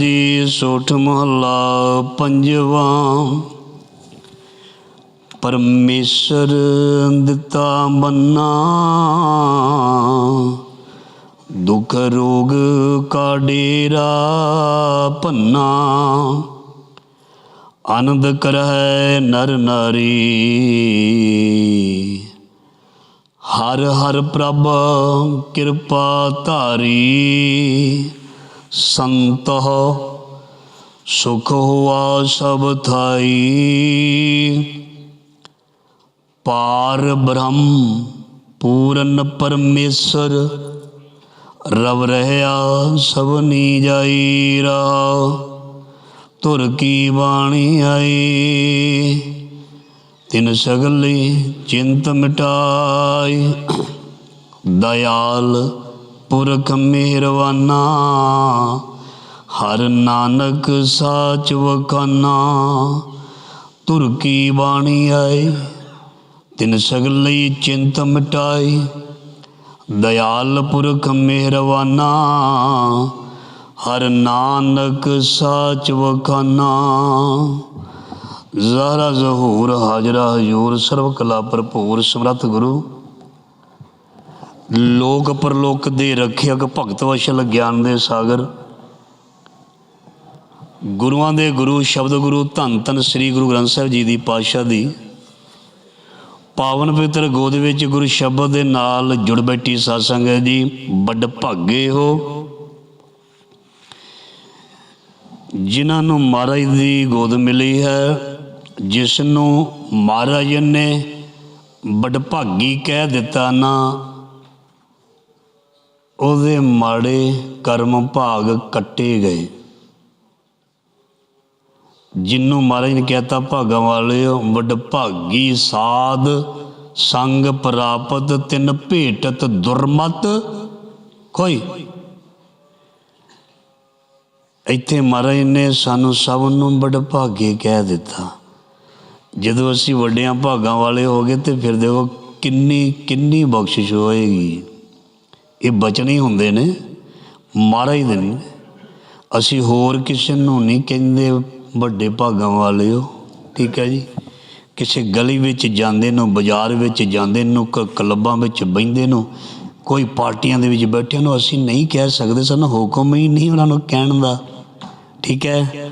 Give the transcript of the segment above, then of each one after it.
ਜੀ ਸੋਠ ਮਹੱਲਾ ਪੰਜਵਾ। ਪਰਮੇਸ਼ਰ ਦਿੱਤਾ ਬੰਨਾ ਦੁਖ ਰੋਗ ਕਾ ਡੇਰਾ ਭੰਨਾ। ਆਨੰਦ ਕਰਹਿ ਨਰ ਨਾਰੀ, ਹਰ ਹਰ ਪ੍ਰਭ ਕਿਰਪਾ ਧਾਰੀ। ਸੰਤ ਸੁਖ ਹੁਆ ਸਭ ਥਾਈ। ਪਾਰ ਬ੍ਰਹਮ ਪੂਰਨ ਪਰਮੇਸ਼ਰ, ਰਵ ਰਹਿਆ ਸਭ ਨੀ ਜਾਈ ਰਾ ਤੁਰ ਕੀ ਬਾਣੀ ਆਈ। ਤਿਨ ਸਗਲੇ ਚਿੰਤ ਮਿਟਾਈ, ਦਇਆਲ ਪੁਰਖ ਮਿਹਰਵਾਨਾ ਹਰ ਨਾਨਕ ਸਾਚ ਵਖਾਨਾ। ਤੁਰ ਕੀ ਬਾਣੀ ਆਈ ਤਿਨ ਲਈ ਚਿੰਤ ਮਿਟਾਈ ਦਇਆਲ ਪੁਰਖ ਮਿਹਰਵਾਨਾ ਹਰ ਨਾਨਕ ਸਾਚ ਵਖਾਨਾ। ਜ਼ਹਰਾ ਜ਼ਹੂਰ ਹਾਜਰਾ ਹਜੂਰ ਸਰਬ ਕਲਾ ਭਰਪੂਰ ਸਮਰੱਥ ਗੁਰੂ। ਲੋਕ ਪਰਲੋਕ ਦੇ ਰੱਖਿਅਕ ਭਗਤ ਵਸ਼ਲ ਗਿਆਨ ਦੇ ਸਾਗਰ। ਗੁਰੂਆਂ ਦੇ ਗੁਰੂ, ਸ਼ਬਦ ਗੁਰੂ, ਧੰਨ ਧੰਨ ਸ੍ਰੀ ਗੁਰੂ ਗ੍ਰੰਥ ਸਾਹਿਬ ਜੀ ਦੀ ਪਾਤਸ਼ਾਹ ਦੀ। ਪਾਵਨ ਪਵਿੱਤਰ ਗੋਦ ਵਿੱਚ ਗੁਰੂ ਸ਼ਬਦ ਦੇ ਨਾਲ ਜੁੜ ਬੈਠੀ ਸਾਧ ਸੰਗਤ ਜੀ, ਵੱਡ ਭਾਗੇ ਹੋ। ਜਿਨ੍ਹਾਂ ਨੂੰ ਮਹਾਰਾਜ ਦੀ ਗੋਦ ਮਿਲੀ ਹੈ, ਜਿਸ ਨੂੰ ਮਹਾਰਾਜ ਨੇ ਵੱਡ ਭਾਗੀ ਕਹਿ ਦਿੱਤਾ ਨਾ ਉਹਦੇ ਮਾੜੇ ਕਰਮ ਭਾਗ ਕੱਟੇ ਗਏ। ਜਿੰਨੂੰ ਮਹਾਰਾਜ ਨੇ ਕਹਿਤਾ ਭਾਗਾਂ ਵਾਲਿਓ ਵੱਡ ਭਾਗੀ ਸਾਧ, ਸੰਗ ਪ੍ਰਾਪਤ, ਤਿੰਨ ਭੇਟਤ ਦੁਰਮਤ। ਕੋਈ। ਇੱਥੇ ਮਹਾਰਾਜ ਨੇ ਸਾਨੂੰ ਸਭ ਨੂੰ ਵੱਡ ਭਾਗੇ ਕਹਿ ਦਿੱਤਾ। ਜਦੋਂ ਅਸੀਂ ਵੱਡਿਆਂ ਭਾਗਾਂ ਵਾਲੇ ਹੋ ਗਏ ਤੇ ਫਿਰ ਦੇਖੋ ਕਿੰਨੀ ਕਿੰਨੀ ਬਖਸ਼ਿਸ਼ ਹੋਏਗੀ। ਇਹ ਬਚਨ ਹੀ ਹੁੰਦੇ ਨੇ, ਮਹਾਰਾਜ ਦੇ ਨਹੀਂ ਅਸੀਂ ਹੋਰ ਕਿਸੇ ਨੂੰ ਨਹੀਂ ਕਹਿੰਦੇ, ਵੱਡੇ ਭਾਗਾਂ ਵਾਲਿਓ, ਠੀਕ ਹੈ ਜੀ? ਕਿਸੇ ਗਲੀ ਵਿੱਚ ਜਾਂਦੇ ਨੂੰ, ਬਾਜ਼ਾਰ ਵਿੱਚ ਜਾਂਦੇ ਨੂੰ, ਕ- ਕਲੱਬਾਂ ਵਿੱਚ ਬਹਿੰਦੇ ਨੂੰ, ਕੋਈ ਪਾਰਟੀਆਂ ਦੇ ਵਿੱਚ ਬੈਠਿਆਂ ਨੂੰ ਅਸੀਂ ਨਹੀਂ ਕਹਿ ਸਕਦੇ, ਸਾਨੂੰ ਹੁਕਮ ਹੀ ਨਹੀਂ ਉਹਨਾਂ ਨੂੰ ਕਹਿਣ ਦਾ, ਠੀਕ ਹੈ?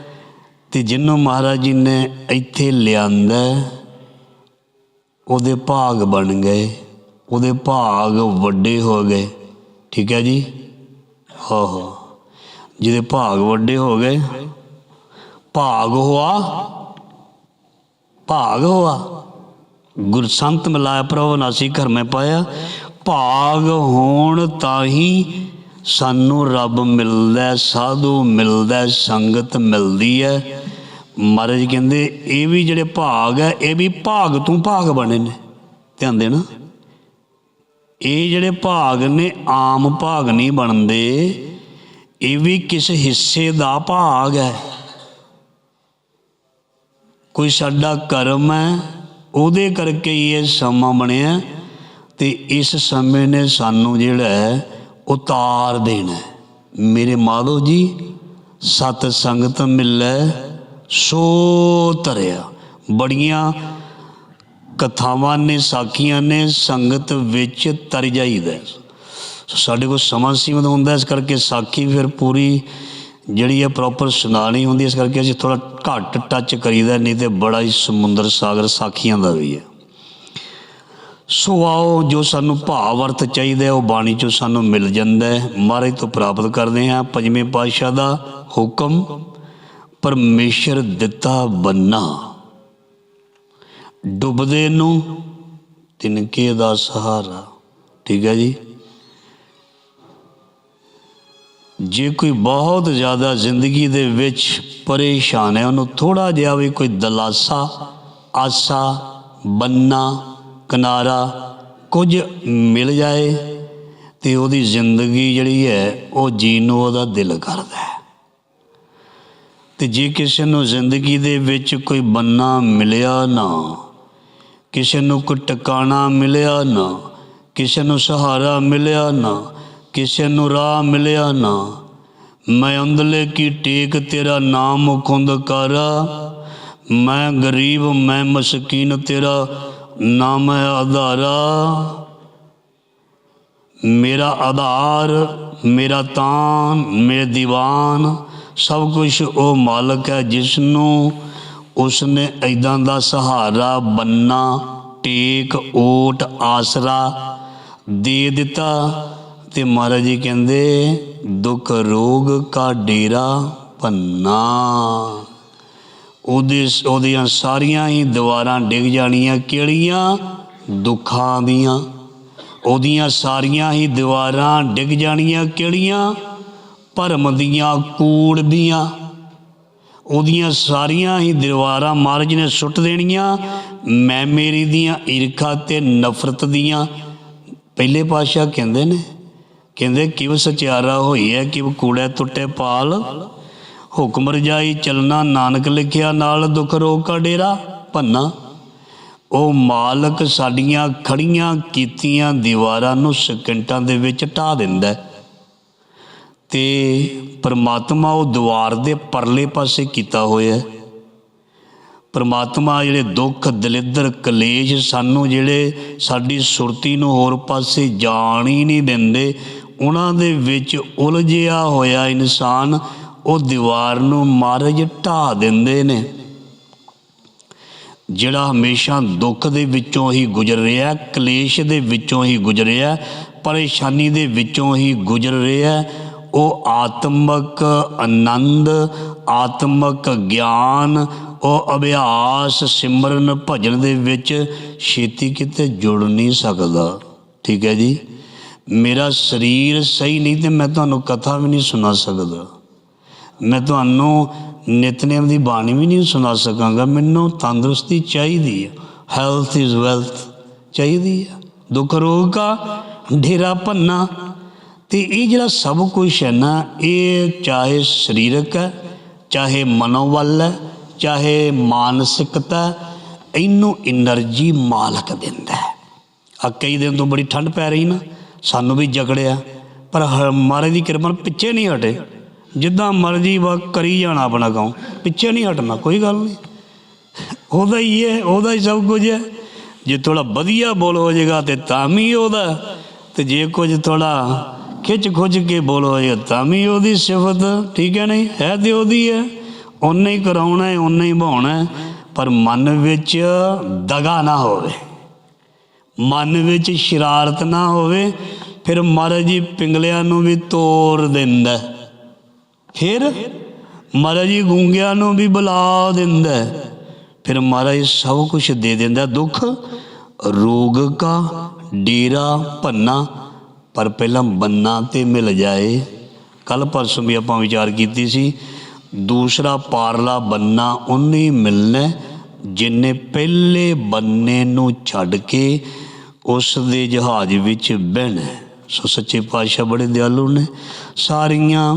ਤੇ ਜਿਹਨੂੰ ਮਹਾਰਾਜ ਜੀ ਨੇ ਇੱਥੇ ਲਿਆਂਦਾ, ਉਹਦੇ ਭਾਗ ਬਣ ਗਏ, ਉਹਦੇ ਭਾਗ ਵੱਡੇ ਹੋ ਗਏ। ਠੀਕ ਹੈ ਜੀ? ਹੋ ਹੋ। ਜਿਹਦੇ ਭਾਗ ਵੱਡੇ ਹੋ ਗਏ। ਭਾਗ ਹੋਆ? ਭਾਗ ਹੋਆ? ਗੁਰ ਸੰਤ ਮਿਲਾਇਆ ਪ੍ਰਭ ਨਾਸੀ ਘਰ ਮੈਂ ਪਾਇਆ। ਭਾਗ ਹੋਣ ਤਾਂ ਹੀ ਸਾਨੂੰ ਰੱਬ ਮਿਲਦਾ, ਸਾਧੂ ਮਿਲਦਾ, ਸੰਗਤ ਮਿਲਦੀ ਹੈ। ਮਹਾਰਾਜ ਕਹਿੰਦੇ, ਇਹ ਵੀ ਜਿਹੜੇ ਭਾਗ ਹੈ, ਇਹ ਵੀ ਭਾਗ ਤੋਂ ਭਾਗ ਬਣੇ ਨੇ। ਧਿਆਨ ਦੇਣਾ। ਇਹ ਜਿਹੜੇ ਭਾਗ ਨੇ, ਆਮ ਭਾਗ ਨਹੀਂ ਬਣਦੇ, ਇਹ ਵੀ ਕਿਸ ਹਿੱਸੇ ਦਾ ਭਾਗ ਹੈ? ਕੋਈ ਸਾਡਾ ਕਰਮ ਹੈ, ਉਹਦੇ ਕਰਕੇ ਇਹ ਸਮਾਂ ਬਣਿਆ ਤੇ ਇਸ ਸਮੇਂ ਨੇ ਸਾਨੂੰ ਜਿਹੜਾ ਉਤਾਰ ਦੇਣਾ ਮੇਰੇ ਮਾਧੋ ਜੀ, ਸਤ ਸੰਗਤ ਮਿਲੈ, ਸੋ ਤਰਿਆ। ਬੜੀਆਂ ਕਥਾਵਾਂ ਨੇ, ਸਾਖੀਆਂ ਨੇ ਸੰਗਤ ਵਿੱਚ ਤਰ ਜਾਈਦਾ ਸੋ ਸਾਡੇ ਕੋਲ ਸਮਾਂ ਸੀਮਤ ਹੁੰਦਾ ਇਸ ਕਰਕੇ ਸਾਖੀ ਫਿਰ ਪੂਰੀ ਜਿਹੜੀ ਹੈ ਪ੍ਰੋਪਰ ਸੁਣਾਣੀ ਹੁੰਦੀ ਇਸ ਕਰਕੇ ਅਸੀਂ ਥੋੜਾ ਘੱਟ ਟੱਚ ਕਰੀਦਾ ਨਹੀਂ ਤੇ ਬੜਾ ਹੀ ਸਮੁੰਦਰ ਸਾਗਰ ਸਾਖੀਆਂ ਦਾ ਵੀ ਹੈ। ਸੋ ਆਓ, ਜੋ ਸਾਨੂੰ ਭਾਵ ਅਰਥ ਚਾਹੀਦਾ ਉਹ ਬਾਣੀ ਚੋਂ ਸਾਨੂੰ ਮਿਲ ਜਾਂਦਾ ਹੈ। ਮਹਾਰਾਜ ਤੋਂ ਪ੍ਰਾਪਤ ਕਰਦੇ ਹਾਂ, ਪੰਜਵੇਂ ਪਾਤਸ਼ਾਹ ਦਾ ਹੁਕਮ, ਪਰਮੇਸ਼ਰ ਦਿੱਤਾ ਬੰਨਾ। ਡੁੱਬਦੇ ਨੂੰ ਤਿਨਕੇ ਦਾ ਸਹਾਰਾ। ਠੀਕ ਹੈ ਜੀ? ਜੇ ਕੋਈ ਬਹੁਤ ਜ਼ਿਆਦਾ ਜ਼ਿੰਦਗੀ ਦੇ ਵਿੱਚ ਪਰੇਸ਼ਾਨ ਹੈ, ਉਹਨੂੰ ਥੋੜਾ ਜਿਹਾ ਵੀ ਕੋਈ ਦਲਾਸਾ, ਆਸਾ, ਬੰਨਾ, ਕਿਨਾਰਾ ਕੁਝ ਮਿਲ ਜਾਏ ਤੇ ਉਹਦੀ ਜ਼ਿੰਦਗੀ ਜਿਹੜੀ ਹੈ, ਉਹ ਜੀਣ ਨੂੰ ਉਹਦਾ ਦਿਲ ਕਰਦਾ ਹੈ। ਤੇ ਜੇ ਕਿਸੇ ਨੂੰ ਜ਼ਿੰਦਗੀ ਦੇ ਵਿੱਚ ਕੋਈ ਬੰਨਾ ਮਿਲਿਆ ਨਾ ਕਿਸੇ ਨੂੰ ਕੋਈ ਟਿਕਾਣਾ ਮਿਲਿਆ ਨਾ, ਕਿਸੇ ਨੂੰ ਸਹਾਰਾ ਮਿਲਿਆ ਨਾ, ਕਿਸੇ ਨੂੰ ਰਾਹ ਮਿਲਿਆ ਨਾ। ਮੈਂ ਅੰਦਲੇ ਕੀ ਟੇਕ ਤੇਰਾ ਨਾਮ ਮੁਕੁੰਦ ਕਰ, ਮੈਂ ਗਰੀਬ, ਮੈਂ ਮਸਕੀਨ ਤੇਰਾ ਨਾਮ ਹੈ ਆਧਾਰਾ। ਮੇਰਾ ਆਧਾਰ, ਮੇਰਾ ਤਾਨ, ਮੇਰੇ ਦੀਵਾਨ, ਸਭ ਕੁਝ ਉਹ ਮਾਲਕ ਹੈ ਜਿਸ ਨੂੰ ਉਸਨੇ ਐਦਾਂ ਦਾ ਸਹਾਰਾ, ਬੰਨਾ, ਟੇਕ ਓਟ ਆਸਰਾ ਦੇ ਦਿੱਤਾ ਤੇ ਮਹਾਰਾਜ ਜੀ ਕਹਿੰਦੇ, ਦੁੱਖ, ਰੋਗ ਕਾ ਡੇਰਾ ਭੰਨਾ। ਉਹਦੇ ਉਹਦੀਆਂ ਸਾਰੀਆਂ ਹੀ ਦੀਵਾਰਾਂ ਡਿੱਗ ਜਾਣੀਆਂ ਕਿਹੜੀਆਂ? ਦੁੱਖਾਂ ਦੀਆਂ। ਉਹਦੀਆਂ ਸਾਰੀਆਂ ਹੀ ਦੀਵਾਰਾਂ ਡਿੱਗ ਜਾਣੀਆਂ ਕਿਹੜੀਆਂ? ਭਰਮ ਦੀਆਂ, ਕੂੜ ਦੀਆਂ। ਉਹਦੀਆਂ ਸਾਰੀਆਂ ਹੀ ਦੀਵਾਰਾਂ ਮਹਾਰਾਜ ਨੇ ਸੁੱਟ ਦੇਣੀਆਂ। ਮੈਂ ਮੇਰੀ ਦੀਆਂ ਈਰਖਾ ਤੇ ਨਫ਼ਰਤ ਦੀਆਂ। ਪਹਿਲੇ ਪਾਤਸ਼ਾਹ ਕਹਿੰਦੇ ਨੇ, ਕਹਿੰਦੇ, ਕਿਵ ਸਚਿਆਰਾ ਹੋਈ ਹੈ ਕਿਵ ਕੂੜੇ ਟੁੱਟੇ ਪਾਲ। ਹੁਕਮ ਰਜਾਈ ਚਲਣਾ, ਨਾਨਕ ਲਿਖਿਆ, ਨਾਲ ਦੁੱਖ ਰੋਕਾ ਡੇਰਾ ਭੰਨਾ। ਉਹ ਮਾਲਕ ਸਾਡੀਆਂ ਖੜੀਆਂ ਕੀਤੀਆਂ ਦੀਵਾਰਾਂ ਨੂੰ ਸਕਿੰਟਾਂ ਦੇ ਵਿੱਚ ਢਾ ਦਿੰਦਾ। ਹੈ। ਤੇ ਪਰਮਾਤਮਾ ਉਹ ਦੀਵਾਰ ਦੇ ਪਰਲੇ ਪਾਸੇ ਕੀਤਾ ਹੋਇਆ ਹੈ। ਪਰਮਾਤਮਾ ਜਿਹੜੇ ਦੁੱਖ, ਦਲਿੱਦਰ, ਕਲੇਸ਼ ਸਾਨੂੰ ਜਿਹੜੇ ਸਾਡੀ ਸੁਰਤੀ ਨੂੰ ਹੋਰ ਪਾਸੇ ਜਾਣ ਹੀ ਨਹੀਂ ਦਿੰਦੇ, ਉਹਨਾਂ ਦੇ ਵਿੱਚ ਉਲਝਿਆ ਹੋਇਆ ਇਨਸਾਨ ਉਹ ਦੀਵਾਰ ਨੂੰ ਮਾਰਜ ਢਾ ਦਿੰਦੇ ਨੇ। ਜਿਹੜਾ ਹਮੇਸ਼ਾ ਦੁੱਖ ਦੇ ਵਿੱਚੋਂ ਹੀ ਗੁਜ਼ਰ ਰਿਹਾ ਕਲੇਸ਼ ਦੇ ਵਿੱਚੋਂ ਹੀ ਗੁਜ਼ਰ ਰਿਹਾ ਪਰੇਸ਼ਾਨੀ ਦੇ ਵਿੱਚੋਂ ਹੀ ਗੁਜ਼ਰ ਰਿਹਾ ਉਹ ਆਤਮਕ ਆਨੰਦ, ਆਤਮਕ ਗਿਆਨ, ਉਹ ਅਭਿਆਸ ਸਿਮਰਨ ਭਜਨ ਦੇ ਵਿੱਚ ਛੇਤੀ ਕਿਤੇ ਜੁੜ ਨਹੀਂ ਸਕਦਾ। ਠੀਕ ਹੈ ਜੀ? ਮੇਰਾ ਸਰੀਰ ਸਹੀ ਨਹੀਂ ਤੇ ਮੈਂ ਤੁਹਾਨੂੰ ਕਥਾ ਵੀ ਨਹੀਂ ਸੁਣਾ ਸਕਦਾ। ਮੈਂ ਤੁਹਾਨੂੰ ਨਿਤਨੇਮ ਦੀ ਬਾਣੀ ਵੀ ਨਹੀਂ ਸੁਣਾ ਸਕਾਂਗਾ। ਮੈਨੂੰ ਤੰਦਰੁਸਤੀ ਚਾਹੀਦੀ ਹੈ। ਹੈਲਥ ਇਜ਼ ਵੈਲਥ ਚਾਹੀਦੀ ਹੈ। ਦੁੱਖ ਰੋਗ ਕਾ ਢੇਰਾ ਪੰਨਾ ਤੇ ਇਹ ਜਿਹੜਾ ਸਭ ਕੁਝ ਹੈ ਨਾ, ਇਹ ਚਾਹੇ ਸਰੀਰਕ ਹੈ, ਚਾਹੇ ਮਨੋਬਲ ਹੈ, ਚਾਹੇ ਮਾਨਸਿਕਤਾ ਇਹਨੂੰ એનર્ਜੀ ਮਾਲਕ ਦਿੰਦਾ ਹੈ। ਆ ਕਈ ਦਿਨ ਤੋਂ ਬੜੀ ਠੰਡ ਪੈ ਰਹੀ ਨਾ, ਸਾਨੂੰ ਵੀ ਜਗੜਿਆ ਪਰ ਮਾਰੇ ਦੀ ਕਿਰਪਾ ਪਿੱਛੇ ਨਹੀਂ ਹਟੇ। ਜਿੱਦਾਂ ਮਰਜ਼ੀ ਵਾ ਕਰੀ ਜਾਣਾ ਆਪਣਾ ਕੰਮ ਪਿੱਛੇ ਨਹੀਂ ਹਟਣਾ, ਕੋਈ ਗੱਲ ਨਹੀਂ। ਉਹਦਾ ਹੀ ਹੈ, ਉਹਦਾ ਹੀ ਸਭ ਕੁਝ ਹੈ। ਜੇ ਥੋੜਾ ਵਧੀਆ ਬੋਲ ਹੋ ਜਾਏਗਾ ਤੇ ਤਾਂ ਵੀ ਉਹਦਾ। ਤੇ ਜੇ ਕੁਝ ਥੋੜਾ ਖਿੱਚ ਖੁੱਚ ਕੇ ਬੋਲੋ ਹੋ ਤਾਂ ਵੀ ਉਹਦੀ ਸਿਫਤ, ਠੀਕ ਹੈ ਨਹੀਂ? ਹੈ ਤੇ ਉਹਦੀ ਹੈ। ਉਹਨੇ ਹੀ ਕਰਾਉਣਾ ਹੈ, ਉਹਨੇ ਹੀ ਭਾਉਣਾ ਪਰ ਮਨ ਵਿੱਚ ਦਗਾ ਨਾ ਹੋਵੇ। ਮਨ ਵਿੱਚ ਸ਼ਰਾਰਤ ਨਾ ਹੋਵੇ, ਫਿਰ ਮਹਾਰਾਜ ਜੀ ਪਿੰਗਲਿਆਂ ਨੂੰ ਵੀ ਤੋੜ ਦਿੰਦਾ ਫਿਰ ਮਹਾਰਾਜ ਜੀ ਗੂੰਗਿਆਂ ਨੂੰ ਵੀ ਬੁਲਾ ਦਿੰਦਾ ਫਿਰ ਮਹਾਰਾਜ ਸਭ ਕੁਝ ਦੇ ਦਿੰਦਾ ਦੁੱਖ, ਰੋਗ ਕਾ ਡੇਰਾ ਭੰਨਾ ਪਰ ਪਹਿਲਾਂ ਬੰਨਾ ਤੇ ਮਿਲ ਜਾਏ। ਕੱਲ ਪਰਸੋਂ ਵੀ ਆਪਾਂ ਵਿਚਾਰ ਕੀਤੀ ਸੀ ਦੂਸਰਾ ਪਾਰਲਾ ਬੰਨਾ ਉਹਨੇ ਮਿਲਣਾ ਹੈ, ਜਿਨੇ ਪਹਿਲੇ ਬੰਨੇ ਨੂੰ ਛੱਡ ਕੇ ਉਸ ਦੇ ਜਹਾਜ਼ ਵਿੱਚ ਬਹਿਣਾ। ਸੋ ਸੱਚੇ ਪਾਤਸ਼ਾਹ ਬੜੇ ਦਿਆਲੂ ਨੇ। ਸਾਰੀਆਂ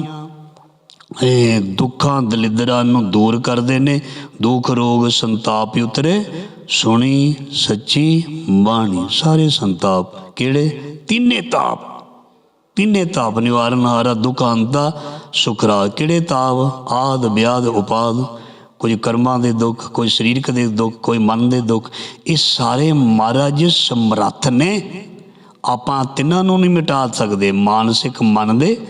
ਇਹ ਦੁੱਖਾਂ ਦਲਿਦਰਾਂ ਨੂੰ ਦੂਰ ਕਰਦੇ ਨੇ। ਦੁੱਖ ਰੋਗ ਸੰਤਾਪ ਉਤਰੇ। ਸੁਣੀ ਸੱਚੀ ਬਾਣੀ। ਸਾਰੇ ਸੰਤਾਪ ਕਿਹੜੇ? ਤਿੰਨੇ ਤਾਪ। ਤਿੰਨੇ ਤਾਪ ਨਿਵਾਰਨ ਹਾਰਾ ਦੁਖਾਂਤਾ ਸੁਖਰਾ ਕਿਹੜੇ ਤਾਪ? ਆਦ, ਵਿਆਦ, ਉਪਾਦ। ਕੁਝ ਕਰਮਾਂ ਦੇ ਦੁੱਖ ਕੋਈ ਸਰੀਰਕ ਦੇ ਦੁੱਖ ਕੋਈ ਮਨ ਦੇ ਦੁੱਖ। ਇਹ ਸਾਰੇ ਮਹਾਰਾਜ ਸਮਰੱਥ ਨੇ। ਆਪਾਂ ਤਿੰਨਾਂ ਨੂੰ ਨਹੀਂ ਮਿਟਾ ਸਕਦੇ। ਮਾਨਸਿਕ ਮਨ ਦੇ,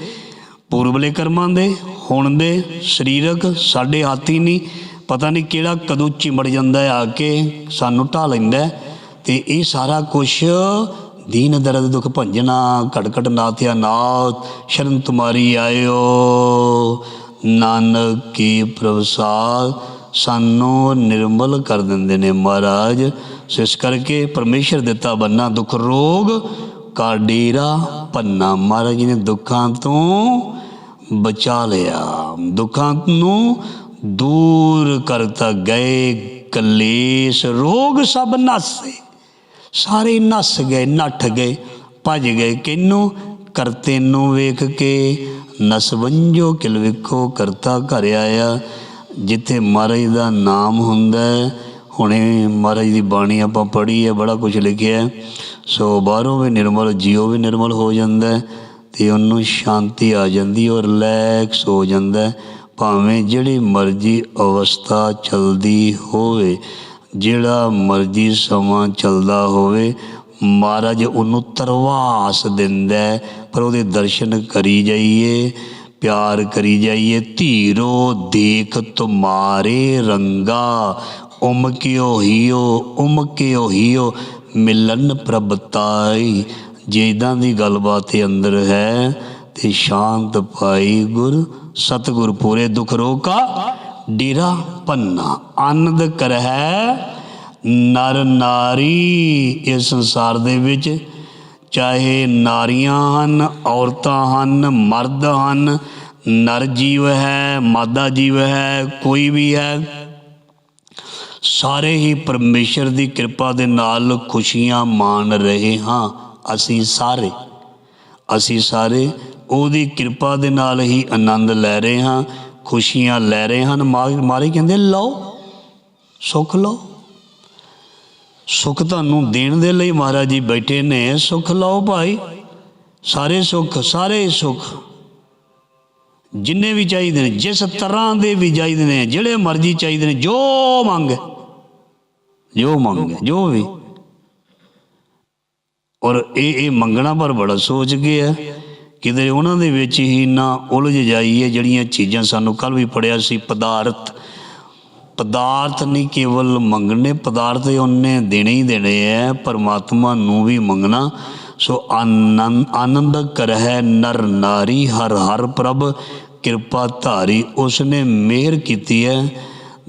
ਪੂਰਬਲੇ ਕਰਮਾਂ ਦੇ, ਹੁਣ ਦੇ, ਸਰੀਰਕ, ਸਾਡੇ ਹੱਥ ਹੀ ਨਹੀਂ। ਪਤਾ ਨਹੀਂ ਕਿਹੜਾ ਕਦੋਂ ਚਿਮੜ ਜਾਂਦਾ ਆ ਕੇ ਸਾਨੂੰ ਢਾ ਲੈਂਦਾ ਹੈ। ਤੇ ਇਹ ਸਾਰਾ ਕੁਝ ਦੀਨ ਦਰਦ ਦੁਖ ਭੰਜਣਾ ਘਟ ਘਟ ਨਾਥਿਆ ਨਾਥ, ਸ਼ਰਨ ਤੁਮਾਰੀ ਆਇਓ। ਨਾਨਕ ਕੀ ਪ੍ਰਵਸਾਦ ਸਾਨੂੰ ਨਿਰਮਲ ਕਰ ਦਿੰਦੇ ਨੇ ਮਹਾਰਾਜ। ਸੋ ਇਸ ਕਰਕੇ ਪਰਮੇਸ਼ਰ ਦਿੱਤਾ ਬੰਨਾ ਦੁੱਖ ਰੋਗ ਕਾ ਡੇਰਾ ਪੰਨਾ ਮਹਾਰਾਜ ਜੀ ਨੇ ਦੁੱਖਾਂ ਤੋਂ ਬਚਾ ਲਿਆ। ਦੁੱਖਾਂ ਨੂੰ ਦੂਰ ਕਰਤਾ ਗਏ ਕਲੇਸ਼ ਰੋਗ ਸਭ ਨਾਸੇ। ਸਾਰੇ ਨੱਸ ਗਏ, ਨੱਠ ਗਏ, ਭੱਜ ਗਏ ਕਿਨੂੰ ਕਰਤੇ ਨੂੰ ਵੇਖ ਕੇ ਨਸਵੰਜੋ ਕਿਲ ਵੇਖੋ ਕਰਤਾ ਘਰ ਆਇਆ। ਜਿੱਥੇ ਮਹਾਰਾਜ ਦਾ ਨਾਮ ਹੁੰਦਾ ਹੁਣੇ ਮਹਾਰਾਜ ਦੀ ਬਾਣੀ ਆਪਾਂ ਪੜ੍ਹੀ ਹੈ, ਬੜਾ ਕੁਝ ਲਿਖਿਆ ਸੋ ਬਾਹਰੋਂ ਵੀ ਨਿਰਮਲ, ਜੀਓ ਵੀ ਨਿਰਮਲ ਹੋ ਜਾਂਦਾ ਹੈ ਤੇ ਉਹਨੂੰ ਸ਼ਾਂਤੀ ਆ ਜਾਂਦੀ ਔਰ ਰਿਲੈਕਸ ਹੋ ਜਾਂਦਾ ਭਾਵੇਂ ਜਿਹੜੀ ਮਰਜ਼ੀ ਅਵਸਥਾ ਚਲਦੀ ਹੋਵੇ। ਜਿਹੜਾ ਮਰਜ਼ੀ ਸਮਾਂ ਚੱਲਦਾ ਹੋਵੇ, ਮਹਾਰਾਜ ਉਹਨੂੰ ਤਰਵਾਸ ਦਿੰਦਾ ਪਰ ਉਹਦੇ ਦਰਸ਼ਨ ਕਰੀ ਜਾਈਏ, ਪਿਆਰ ਕਰੀ ਜਾਈਏ, ਧੀਰੋ ਦੇਖ ਤੁਮਾਰੇ ਰੰਗਾ ਉਮ ਕਿਓ ਹੀਓ ਉਮ ਕਿਓ ਹੀਓ, ਮਿਲਨ ਪ੍ਰਭਤਾਈ। ਜੇ ਇਦਾਂ ਦੀ ਗੱਲਬਾਤ ਇਹ ਅੰਦਰ ਹੈ, ਤੇ ਸ਼ਾਂਤ ਪਾਈ ਗੁਰ, ਸਤਿਗੁਰ ਪੂਰੇ ਦੁਖ ਰੋਕਾ। ਡੇਰਾ ਪੰਨਾ। ਆਨੰਦ ਕਰਹਿ ਨਰ ਨਾਰੀ ਇਸ ਸੰਸਾਰ ਦੇ ਵਿੱਚ। ਚਾਹੇ ਨਾਰੀਆਂ ਹਨ, ਔਰਤਾਂ ਹਨ, ਮਰਦ ਹਨ, ਨਰ ਜੀਵ ਹੈ, ਮਾਦਾ ਜੀਵ ਹੈ, ਕੋਈ ਵੀ ਹੈ। ਸਾਰੇ ਹੀ ਪਰਮੇਸ਼ਰ ਦੀ ਕਿਰਪਾ ਦੇ ਨਾਲ ਖੁਸ਼ੀਆਂ ਮਾਣ ਰਹੇ ਹਾਂ ਅਸੀਂ ਸਾਰੇ। ਅਸੀਂ ਸਾਰੇ ਉਹਦੀ ਕਿਰਪਾ ਦੇ ਨਾਲ ਹੀ ਆਨੰਦ ਲੈ ਰਹੇ ਹਾਂ। ਖੁਸ਼ੀਆਂ ਲੈ ਰਹੇ ਹਨ। ਮਾ- ਮਾਰੇ ਕਹਿੰਦੇ, ਲਓ, ਸੁੱਖ ਲਓ। ਸੁੱਖ ਤੁਹਾਨੂੰ ਦੇਣ ਦੇ ਲਈ ਮਹਾਰਾਜ ਜੀ ਬੈਠੇ ਨੇ। ਸੁੱਖ ਲਓ ਭਾਈ। ਸਾਰੇ ਸੁੱਖ ਸਾਰੇ ਸੁੱਖ। ਜਿੰਨੇ ਵੀ ਚਾਹੀਦੇ ਨੇ, ਜਿਸ ਤਰ੍ਹਾਂ ਦੇ ਵੀ ਚਾਹੀਦੇ ਨੇ, ਜਿਹੜੇ ਮਰਜ਼ੀ ਚਾਹੀਦੇ ਨੇ, ਜੋ ਮੰਗ ਜੋ ਮੰਗ, ਜੋ ਵੀ। ਔਰ ਇਹ ਇਹ ਮੰਗਣਾ ਪਰ ਬੜਾ ਸੋਚ ਕੇ ਹੈ ਕਿਤੇ ਉਹਨਾਂ ਦੇ ਵਿੱਚ ਹੀ ਨਾ ਉਲਝ ਜਾਈਏ, ਜਿਹੜੀਆਂ ਚੀਜ਼ਾਂ ਸਾਨੂੰ ਕੱਲ ਵੀ ਪੜਿਆ ਸੀ, ਪਦਾਰਥ। ਪਦਾਰਥ ਨਹੀਂ ਕੇਵਲ ਮੰਗਣੇ, ਪਦਾਰਥ ਉਹਨੇ ਦੇਣੇ ਹੀ ਦੇਣੇ ਹੈ ਪਰਮਾਤਮਾ ਨੂੰ ਵੀ ਮੰਗਣਾ। ਸੋ ਆਨੰਦ ਆਨੰਦ ਕਰਹਿ ਨਰ ਨਾਰੀ, ਹਰ ਹਰ ਪ੍ਰਭ, ਕਿਰਪਾ ਧਾਰੀ, ਉਸਨੇ ਮਿਹਰ ਕੀਤੀ ਹੈ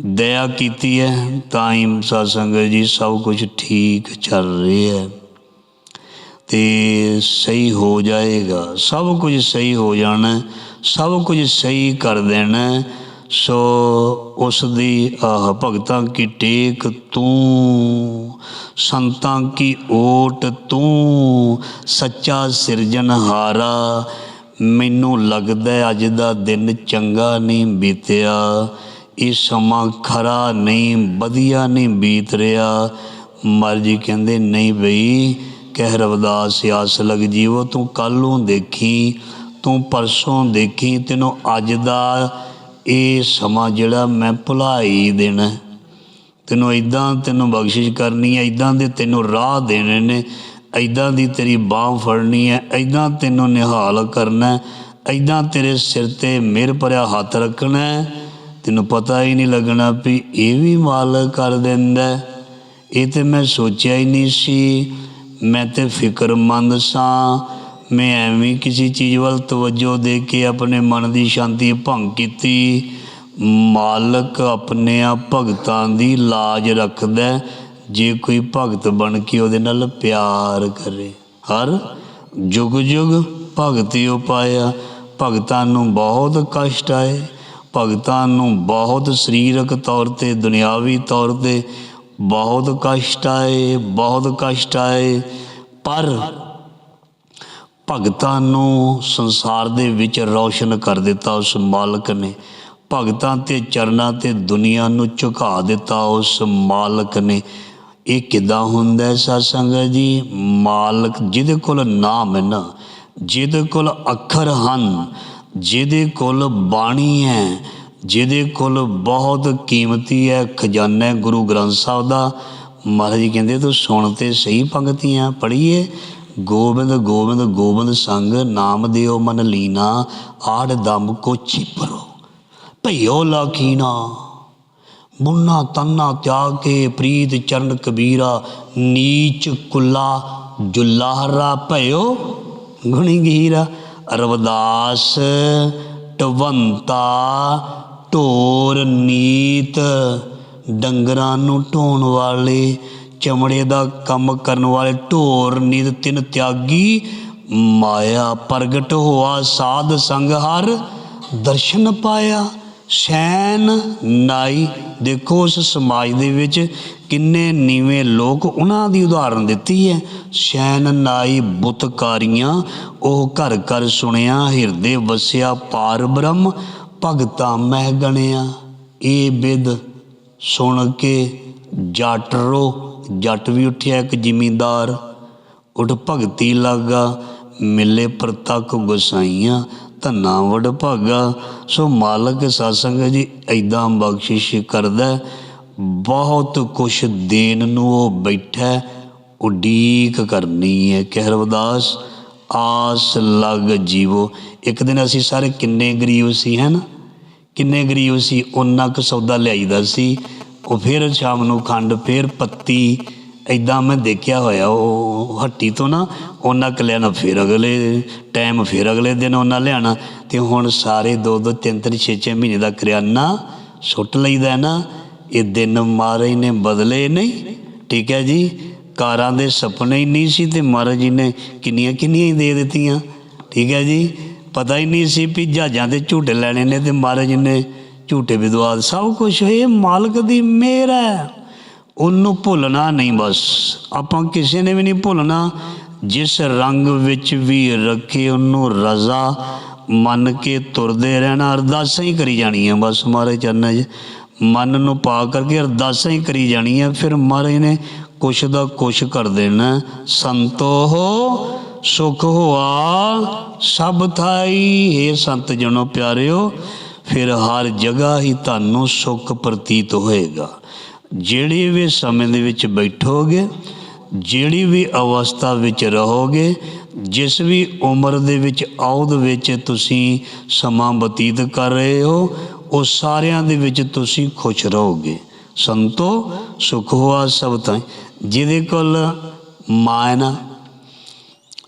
ਦਇਆ ਕੀਤੀ ਹੈ ਤਾਂ ਹੀ ਸਾਧ ਸੰਗਤ ਜੀ ਸਭ ਕੁਝ ਠੀਕ ਚੱਲ ਰਿਹਾ ਹੈ ਤੇ ਸਹੀ ਹੋ ਜਾਏਗਾ। ਸਭ ਕੁਝ ਸਹੀ ਹੋ ਜਾਣਾ, ਸਭ ਕੁਝ ਸਹੀ ਕਰ ਦੇਣਾ, ਸੋ ਉਸ ਦੀ ਆਹ ਭਗਤਾਂ ਕੀ ਟੇਕ ਤੂੰ, ਸੰਤਾਂ ਕੀ ਓਟ ਤੂੰ, ਸੱਚਾ ਸਿਰਜਣਹਾਰਾ ਮੈਨੂੰ ਲੱਗਦਾ ਅੱਜ ਦਾ ਦਿਨ ਚੰਗਾ ਨਹੀਂ ਬੀਤਿਆ, ਇਹ ਸਮਾਂ ਖਰਾ ਨਹੀਂ, ਵਧੀਆ ਨਹੀਂ ਬੀਤ ਰਿਹਾ। ਮਰਜ਼ੀ ਕਹਿੰਦੇ, ਨਹੀਂ ਬਈ ਕਹਿ ਰਵਦਾਸ ਆਸ ਲਗ ਜੀਵੋ, ਤੂੰ ਕੱਲ ਨੂੰ ਦੇਖੀ, ਤੂੰ ਪਰਸੋਂ ਦੇਖੀ, ਤੈਨੂੰ ਅੱਜ ਦਾ ਇਹ ਸਮਾਂ ਜਿਹੜਾ ਮੈਂ ਭੁਲਾਈ ਦੇਣਾ। ਤੈਨੂੰ ਇਦਾਂ ਤੈਨੂੰ ਬਖਸ਼ਿਸ਼ ਕਰਨੀ ਹੈ ਇਦਾਂ ਦੇ ਤੈਨੂੰ ਰਾਹ ਦੇਣੇ ਨੇ ਇਦਾਂ ਦੀ ਤੇਰੀ ਬਾਹ ਫੜਨੀ ਹੈ ਇਦਾਂ ਤੈਨੂੰ ਨਿਹਾਲ ਕਰਨਾ ਹੈ ਇਦਾਂ ਤੇਰੇ ਸਿਰ ਤੇ ਮਿਹਰ ਭਰਿਆ ਹੱਥ ਰੱਖਣਾ ਤੈਨੂੰ ਪਤਾ ਹੀ ਨਹੀਂ ਲੱਗਣਾ ਵੀ ਇਹ ਵੀ ਮਾਲਕ ਕਰ ਦਿੰਦਾ ਇਹ ਤੇ ਮੈਂ ਸੋਚਿਆ ਹੀ ਨਹੀਂ ਸੀ। ਮੈਂ ਤੇ ਫਿਕਰਮੰਦ ਸਾਂ। ਮੈਂ ਐਵੇਂ ਕਿਸੇ ਚੀਜ਼ ਵੱਲ ਤਵੱਜੋ ਦੇ ਕੇ ਆਪਣੇ ਮਨ ਦੀ ਸ਼ਾਂਤੀ ਭੰਗ ਕੀਤੀ। ਮਾਲਕ ਆਪਣੇ ਆ ਭਗਤਾਂ ਦੀ ਲਾਜ ਰੱਖਦਾ ਜੇ ਕੋਈ ਭਗਤ ਬਣ ਕੇ ਉਹਦੇ ਨਾਲ ਪਿਆਰ ਕਰੇ। ਹਰ ਜੁਗ ਜੁਗ ਭਗਤੀ ਉਪਾਇਆ। ਭਗਤਾਂ ਨੂੰ ਬਹੁਤ ਕਸ਼ਟ ਆਏ। ਭਗਤਾਂ ਨੂੰ ਬਹੁਤ ਸਰੀਰਕ ਤੌਰ ਤੇ, ਦੁਨਿਆਵੀ ਤੌਰ ਤੇ ਬਹੁਤ ਕਸ਼ਟ ਆਏ, ਬਹੁਤ ਕਸ਼ਟ ਆਏ, ਪਰ ਭਗਤਾਂ ਨੂੰ ਸੰਸਾਰ ਦੇ ਵਿੱਚ ਰੌਸ਼ਨ ਕਰ ਦਿੱਤਾ ਉਸ ਮਾਲਕ ਨੇ। ਭਗਤਾਂ ਤੇ ਚਰਨਾਂ ਤੇ ਦੁਨੀਆ ਨੂੰ ਝੁਕਾ ਦਿੱਤਾ ਉਸ ਮਾਲਕ ਨੇ। ਇਹ ਕਿਦਾਂ ਹੁੰਦਾ ਹੈ ਸਾਧ ਜੀ? ਮਾਲਕ ਜਿਹਦੇ ਕੋਲ ਨਾਮ ਹੈ ਨਾ, ਜਿਹਦੇ ਕੋਲ ਅੱਖਰ ਹਨ, ਜਿਹਦੇ ਕੋਲ ਬਾਣੀ ਹੈ ਜਿਹਦੇ ਕੋਲ ਬਹੁਤ ਕੀਮਤੀ ਹੈ, ਖਜ਼ਾਨਾ ਗੁਰੂ ਗ੍ਰੰਥ ਸਾਹਿਬ ਦਾ। ਮਹਾਰਾਜ ਜੀ ਕਹਿੰਦੇ, ਤੂੰ ਸੁਣ ਤੇ ਸਹੀ ਪੰਕਤੀਆਂ ਪੜ੍ਹੀਏ। ਗੋਬਿੰਦ ਗੋਬਿੰਦ ਗੋਬਿੰਦ ਸੰਗ, ਨਾਮ ਦਿਓ ਮਨ ਲੀਨਾ, ਆੜ ਦਮ ਕੋ ਛਿਪਰੋ ਭਈਓ ਲਾਖੀਨਾ, ਮੁੰਨਾ ਤੰਨਾ ਤਿਆਗ ਕੇ ਪ੍ਰੀਤ ਚਰਨ ਕਬੀਰਾ, ਨੀਚ ਕੁੱਲਾ ਜੁਲਾਹਰਾ ਭਇਓ ਗੁਣੀ ਗੀਰਾ। ਰਵਦਾਸ ਟਵੰਤਾ ਢੋਰ ਨੀਤ ਡੰਗਰਾਂ ਨੂੰ ਢੋਣ ਵਾਲੇ, ਚਮੜੇ ਦਾ ਕੰਮ ਕਰਨ ਵਾਲੇ ਢੋਰ ਨੀਤ ਤਿੰਨ ਤਿਆਗੀ, ਮਾਇਆ ਪ੍ਰਗਟ ਹੋਆ ਸਾਧ ਸੰਗ ਹਰ ਦਰਸ਼ਨ ਪਾਇਆ। ਸੈਨ ਨਾਈ, ਦੇਖੋ ਉਸ ਸਮਾਜ ਦੇ ਵਿੱਚ ਕਿੰਨੇ ਨੀਵੇਂ ਲੋਕ ਉਹਨਾਂ ਦੀ ਉਦਾਹਰਨ ਦਿੱਤੀ ਹੈ। ਸੈਨ ਨਾਈ ਬੁੱਤਕਾਰੀਆਂ, ਉਹ ਘਰ ਘਰ ਸੁਣਿਆ, ਹਿਰਦੇ ਵਸਿਆ ਪਾਰ ਬ੍ਰਹਮ ਭਗਤਾ ਮਹਿ ਗਣਿਆ, ਇਹ ਬਿਦ ਸੁਣ ਕੇ ਜੱਟ ਰੋ, ਜੱਟ ਵੀ ਉੱਠਿਆ ਇੱਕ ਜ਼ਿਮੀਂਦਾਰ। ਉਠ ਭਗਤੀ ਲਾਗਾ, ਮਿਲੇ ਪ੍ਰਤੱਖ ਗੁਸਾਈਆਂ, ਧੰਨਾ ਵਡ ਭਾਗਾ। ਸੋ ਮਾਲਕ ਸਾਸੰਗ ਜੀ ਐਦਾਂ ਬਖਸ਼ਿਸ਼ ਕਰਦਾ ਬਹੁਤ ਕੁਛ ਦੇਣ ਨੂੰ ਉਹ ਬੈਠਾ ਉਡੀਕ ਕਰਨੀ ਹੈ। ਕਹਿ ਰਵਿਦਾਸ ਆਸ ਲਗ ਜੀਵੋ। ਇੱਕ ਦਿਨ ਅਸੀਂ ਸਾਰੇ ਕਿੰਨੇ ਗਰੀਬ ਸੀ ਹਨ ਕਿੰਨੇ ਗਰੀਬ ਸੀ ਉਹਨਾਂ ਕੁ ਸੌਦਾ ਲਿਆਈਦਾ ਸੀ। ਉਹ ਫਿਰ ਸ਼ਾਮ ਨੂੰ ਖੰਡ, ਫਿਰ ਪੱਤੀ ਐਦਾਂ ਮੈਂ ਦੇਖਿਆ ਹੋਇਆ, ਉਹ ਹੱਟੀ ਤੋਂ ਨਾ ਉਹਨਾਂ ਕ ਲਿਆਣਾ, ਫਿਰ ਅਗਲੇ ਟਾਈਮ, ਫਿਰ ਅਗਲੇ ਦਿਨ ਉਹਨਾਂ ਲਿਆਣਾ। ਤੇ ਹੁਣ ਸਾਰੇ ਦੋ ਦੋ, ਤਿੰਨ ਤਿੰਨ, ਛੇ ਛੇ ਮਹੀਨੇ ਦਾ ਕਰਿਆਨਾ ਸੁੱਟ ਲਈਦਾ ਹੈ ਨਾ। ਇਹ ਦਿਨ ਮਾਰੇ ਨੇ, ਬਦਲੇ ਨਹੀਂ ਠੀਕ ਹੈ ਜੀ? ਕਾਰਾਂ ਦੇ ਸੁਪਨੇ ਹੀ ਨਹੀਂ ਸੀ ਤੇ ਮਹਾਰਾਜ ਜੀ ਨੇ ਕਿੰਨੀਆਂ ਕਿੰਨੀਆਂ ਹੀ ਦੇ ਦਿੱਤੀਆਂ। ਠੀਕ ਹੈ ਜੀ? ਪਤਾ ਹੀ ਨਹੀਂ ਸੀ ਵੀ ਜਹਾਜ਼ਾਂ ਦੇ ਝੂਟੇ ਲੈਣੇ ਨੇ ਤੇ ਮਹਾਰਾਜ ਜੀ ਨੇ ਝੂਟੇ ਵਿਦਵਾਦ ਸਭ ਕੁਝ ਇਹ ਮਾਲਕ ਦੀ ਮਿਹਰ ਹੈ। ਉਹਨੂੰ ਭੁੱਲਣਾ ਨਹੀਂ ਬਸ। ਆਪਾਂ ਕਿਸੇ ਨੇ ਵੀ ਨਹੀਂ ਭੁੱਲਣਾ। ਜਿਸ ਰੰਗ ਵਿੱਚ ਵੀ ਰੱਖੇ ਉਹਨੂੰ ਰਜ਼ਾ ਮੰਨ ਕੇ ਤੁਰਦੇ ਰਹਿਣਾ। ਅਰਦਾਸਾਂ ਹੀ ਕਰੀ ਜਾਣੀਆਂ ਬਸ। ਮਹਾਰਾਜ ਚਰਨਾਂ 'ਚ ਮਨ ਨੂੰ ਪਾ ਕਰਕੇ ਅਰਦਾਸਾਂ ਹੀ ਕਰੀ ਜਾਣੀਆਂ। ਫਿਰ ਮਹਾਰਾਜ ਨੇ ਕੁਛ ਦਾ ਕੁਛ ਕਰ ਦੇਣਾ ਸੰਤੋ ਸੁਖ ਹੋਆ ਸਭ ਥਾਈ। ਹੈ ਸੰਤ ਜਨੋ ਪਿਆਰਿਓ, ਫਿਰ ਹਰ ਜਗ੍ਹਾ ਹੀ ਤੁਹਾਨੂੰ ਸੁਖ ਪ੍ਰਤੀਤ ਹੋਏਗਾ। ਜਿਹੜੇ ਵੀ ਸਮੇਂ ਦੇ ਵਿੱਚ ਬੈਠੋਗੇ, ਜਿਹੜੀ ਵੀ ਅਵਸਥਾ ਵਿੱਚ ਰਹੋਗੇ, ਜਿਸ ਵੀ ਉਮਰ ਦੇ ਵਿੱਚ ਆਉਦ ਵਿੱਚ ਤੁਸੀਂ ਸਮਾਂ ਬਤੀਤ ਕਰ ਰਹੇ ਹੋ, ਉਹ ਸਾਰਿਆਂ ਦੇ ਵਿੱਚ ਤੁਸੀਂ ਖੁਸ਼ ਰਹੋਗੇ। ਸੰਤੋ ਸੁਖ ਹੋਆ ਸਭ ਤਾਂ ਜਿਹਦੇ ਕੋਲ ਮਾਂ ਹੈ ਨਾ,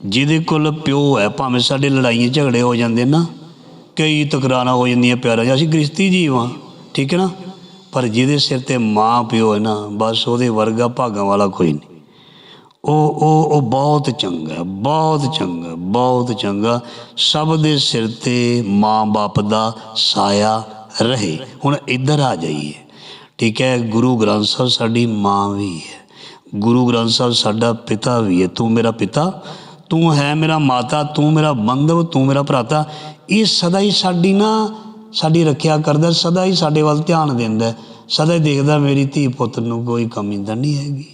ਜਿਹਦੇ ਕੋਲ ਪਿਓ ਹੈ, ਭਾਵੇਂ ਸਾਡੇ ਲੜਾਈਆਂ ਝਗੜੇ ਹੋ ਜਾਂਦੇ ਨਾ, ਕਈ ਤਕਰਾਰਾਂ ਹੋ ਜਾਂਦੀਆਂ ਪਿਆਰਾਂ 'ਚ ਅਸੀਂ ਗ੍ਰਸਤੀ ਜੀਵ ਹਾਂ ਠੀਕ ਹੈ ਨਾ? ਪਰ ਜਿਹਦੇ ਸਿਰ ਤੇ ਮਾਂ, ਪਿਓ ਹੈ ਨਾ, ਬਸ ਉਹਦੇ ਵਰਗਾ ਭਾਗਾਂ ਵਾਲਾ ਕੋਈ ਨਹੀਂ। ਉਹ ਉਹ ਉਹ ਬਹੁਤ ਚੰਗਾ ਬਹੁਤ ਚੰਗਾ ਬਹੁਤ ਚੰਗਾ, ਸਭ ਦੇ ਸਿਰ ਤੇ ਮਾਂ-ਬਾਪ ਦਾ ਸਾਇਆ ਰਹੇ। ਹੁਣ ਇੱਧਰ ਆ ਜਾਈਏ। ਠੀਕ ਹੈ, ਗੁਰੂ ਗ੍ਰੰਥ ਸਾਹਿਬ ਸਾਡੀ ਮਾਂ ਵੀ ਹੈ। ਗੁਰੂ ਗ੍ਰੰਥ ਸਾਹਿਬ, ਸਾਡਾ ਪਿਤਾ ਵੀ ਹੈ, ਤੂੰ ਮੇਰਾ ਪਿਤਾ, ਤੂੰ ਹੈ ਮੇਰਾ ਮਾਤਾ, ਤੂੰ ਮੇਰਾ ਬੰਧਵ, ਤੂੰ ਮੇਰਾ ਭਰਾਤਾ। ਇਹ ਸਦਾ ਹੀ ਸਾਡੀ ਨਾ, ਸਾਡੀ ਰੱਖਿਆ ਕਰਦਾ, ਸਦਾ ਹੀ ਸਾਡੇ ਵੱਲ ਧਿਆਨ ਦਿੰਦਾ ਸਦਾ ਹੀ ਦੇਖਦਾ, ਮੇਰੀ ਧੀ ਪੁੱਤ ਨੂੰ ਕੋਈ ਕਮੀ ਤਾਂ ਨਹੀਂ ਹੈਗੀ।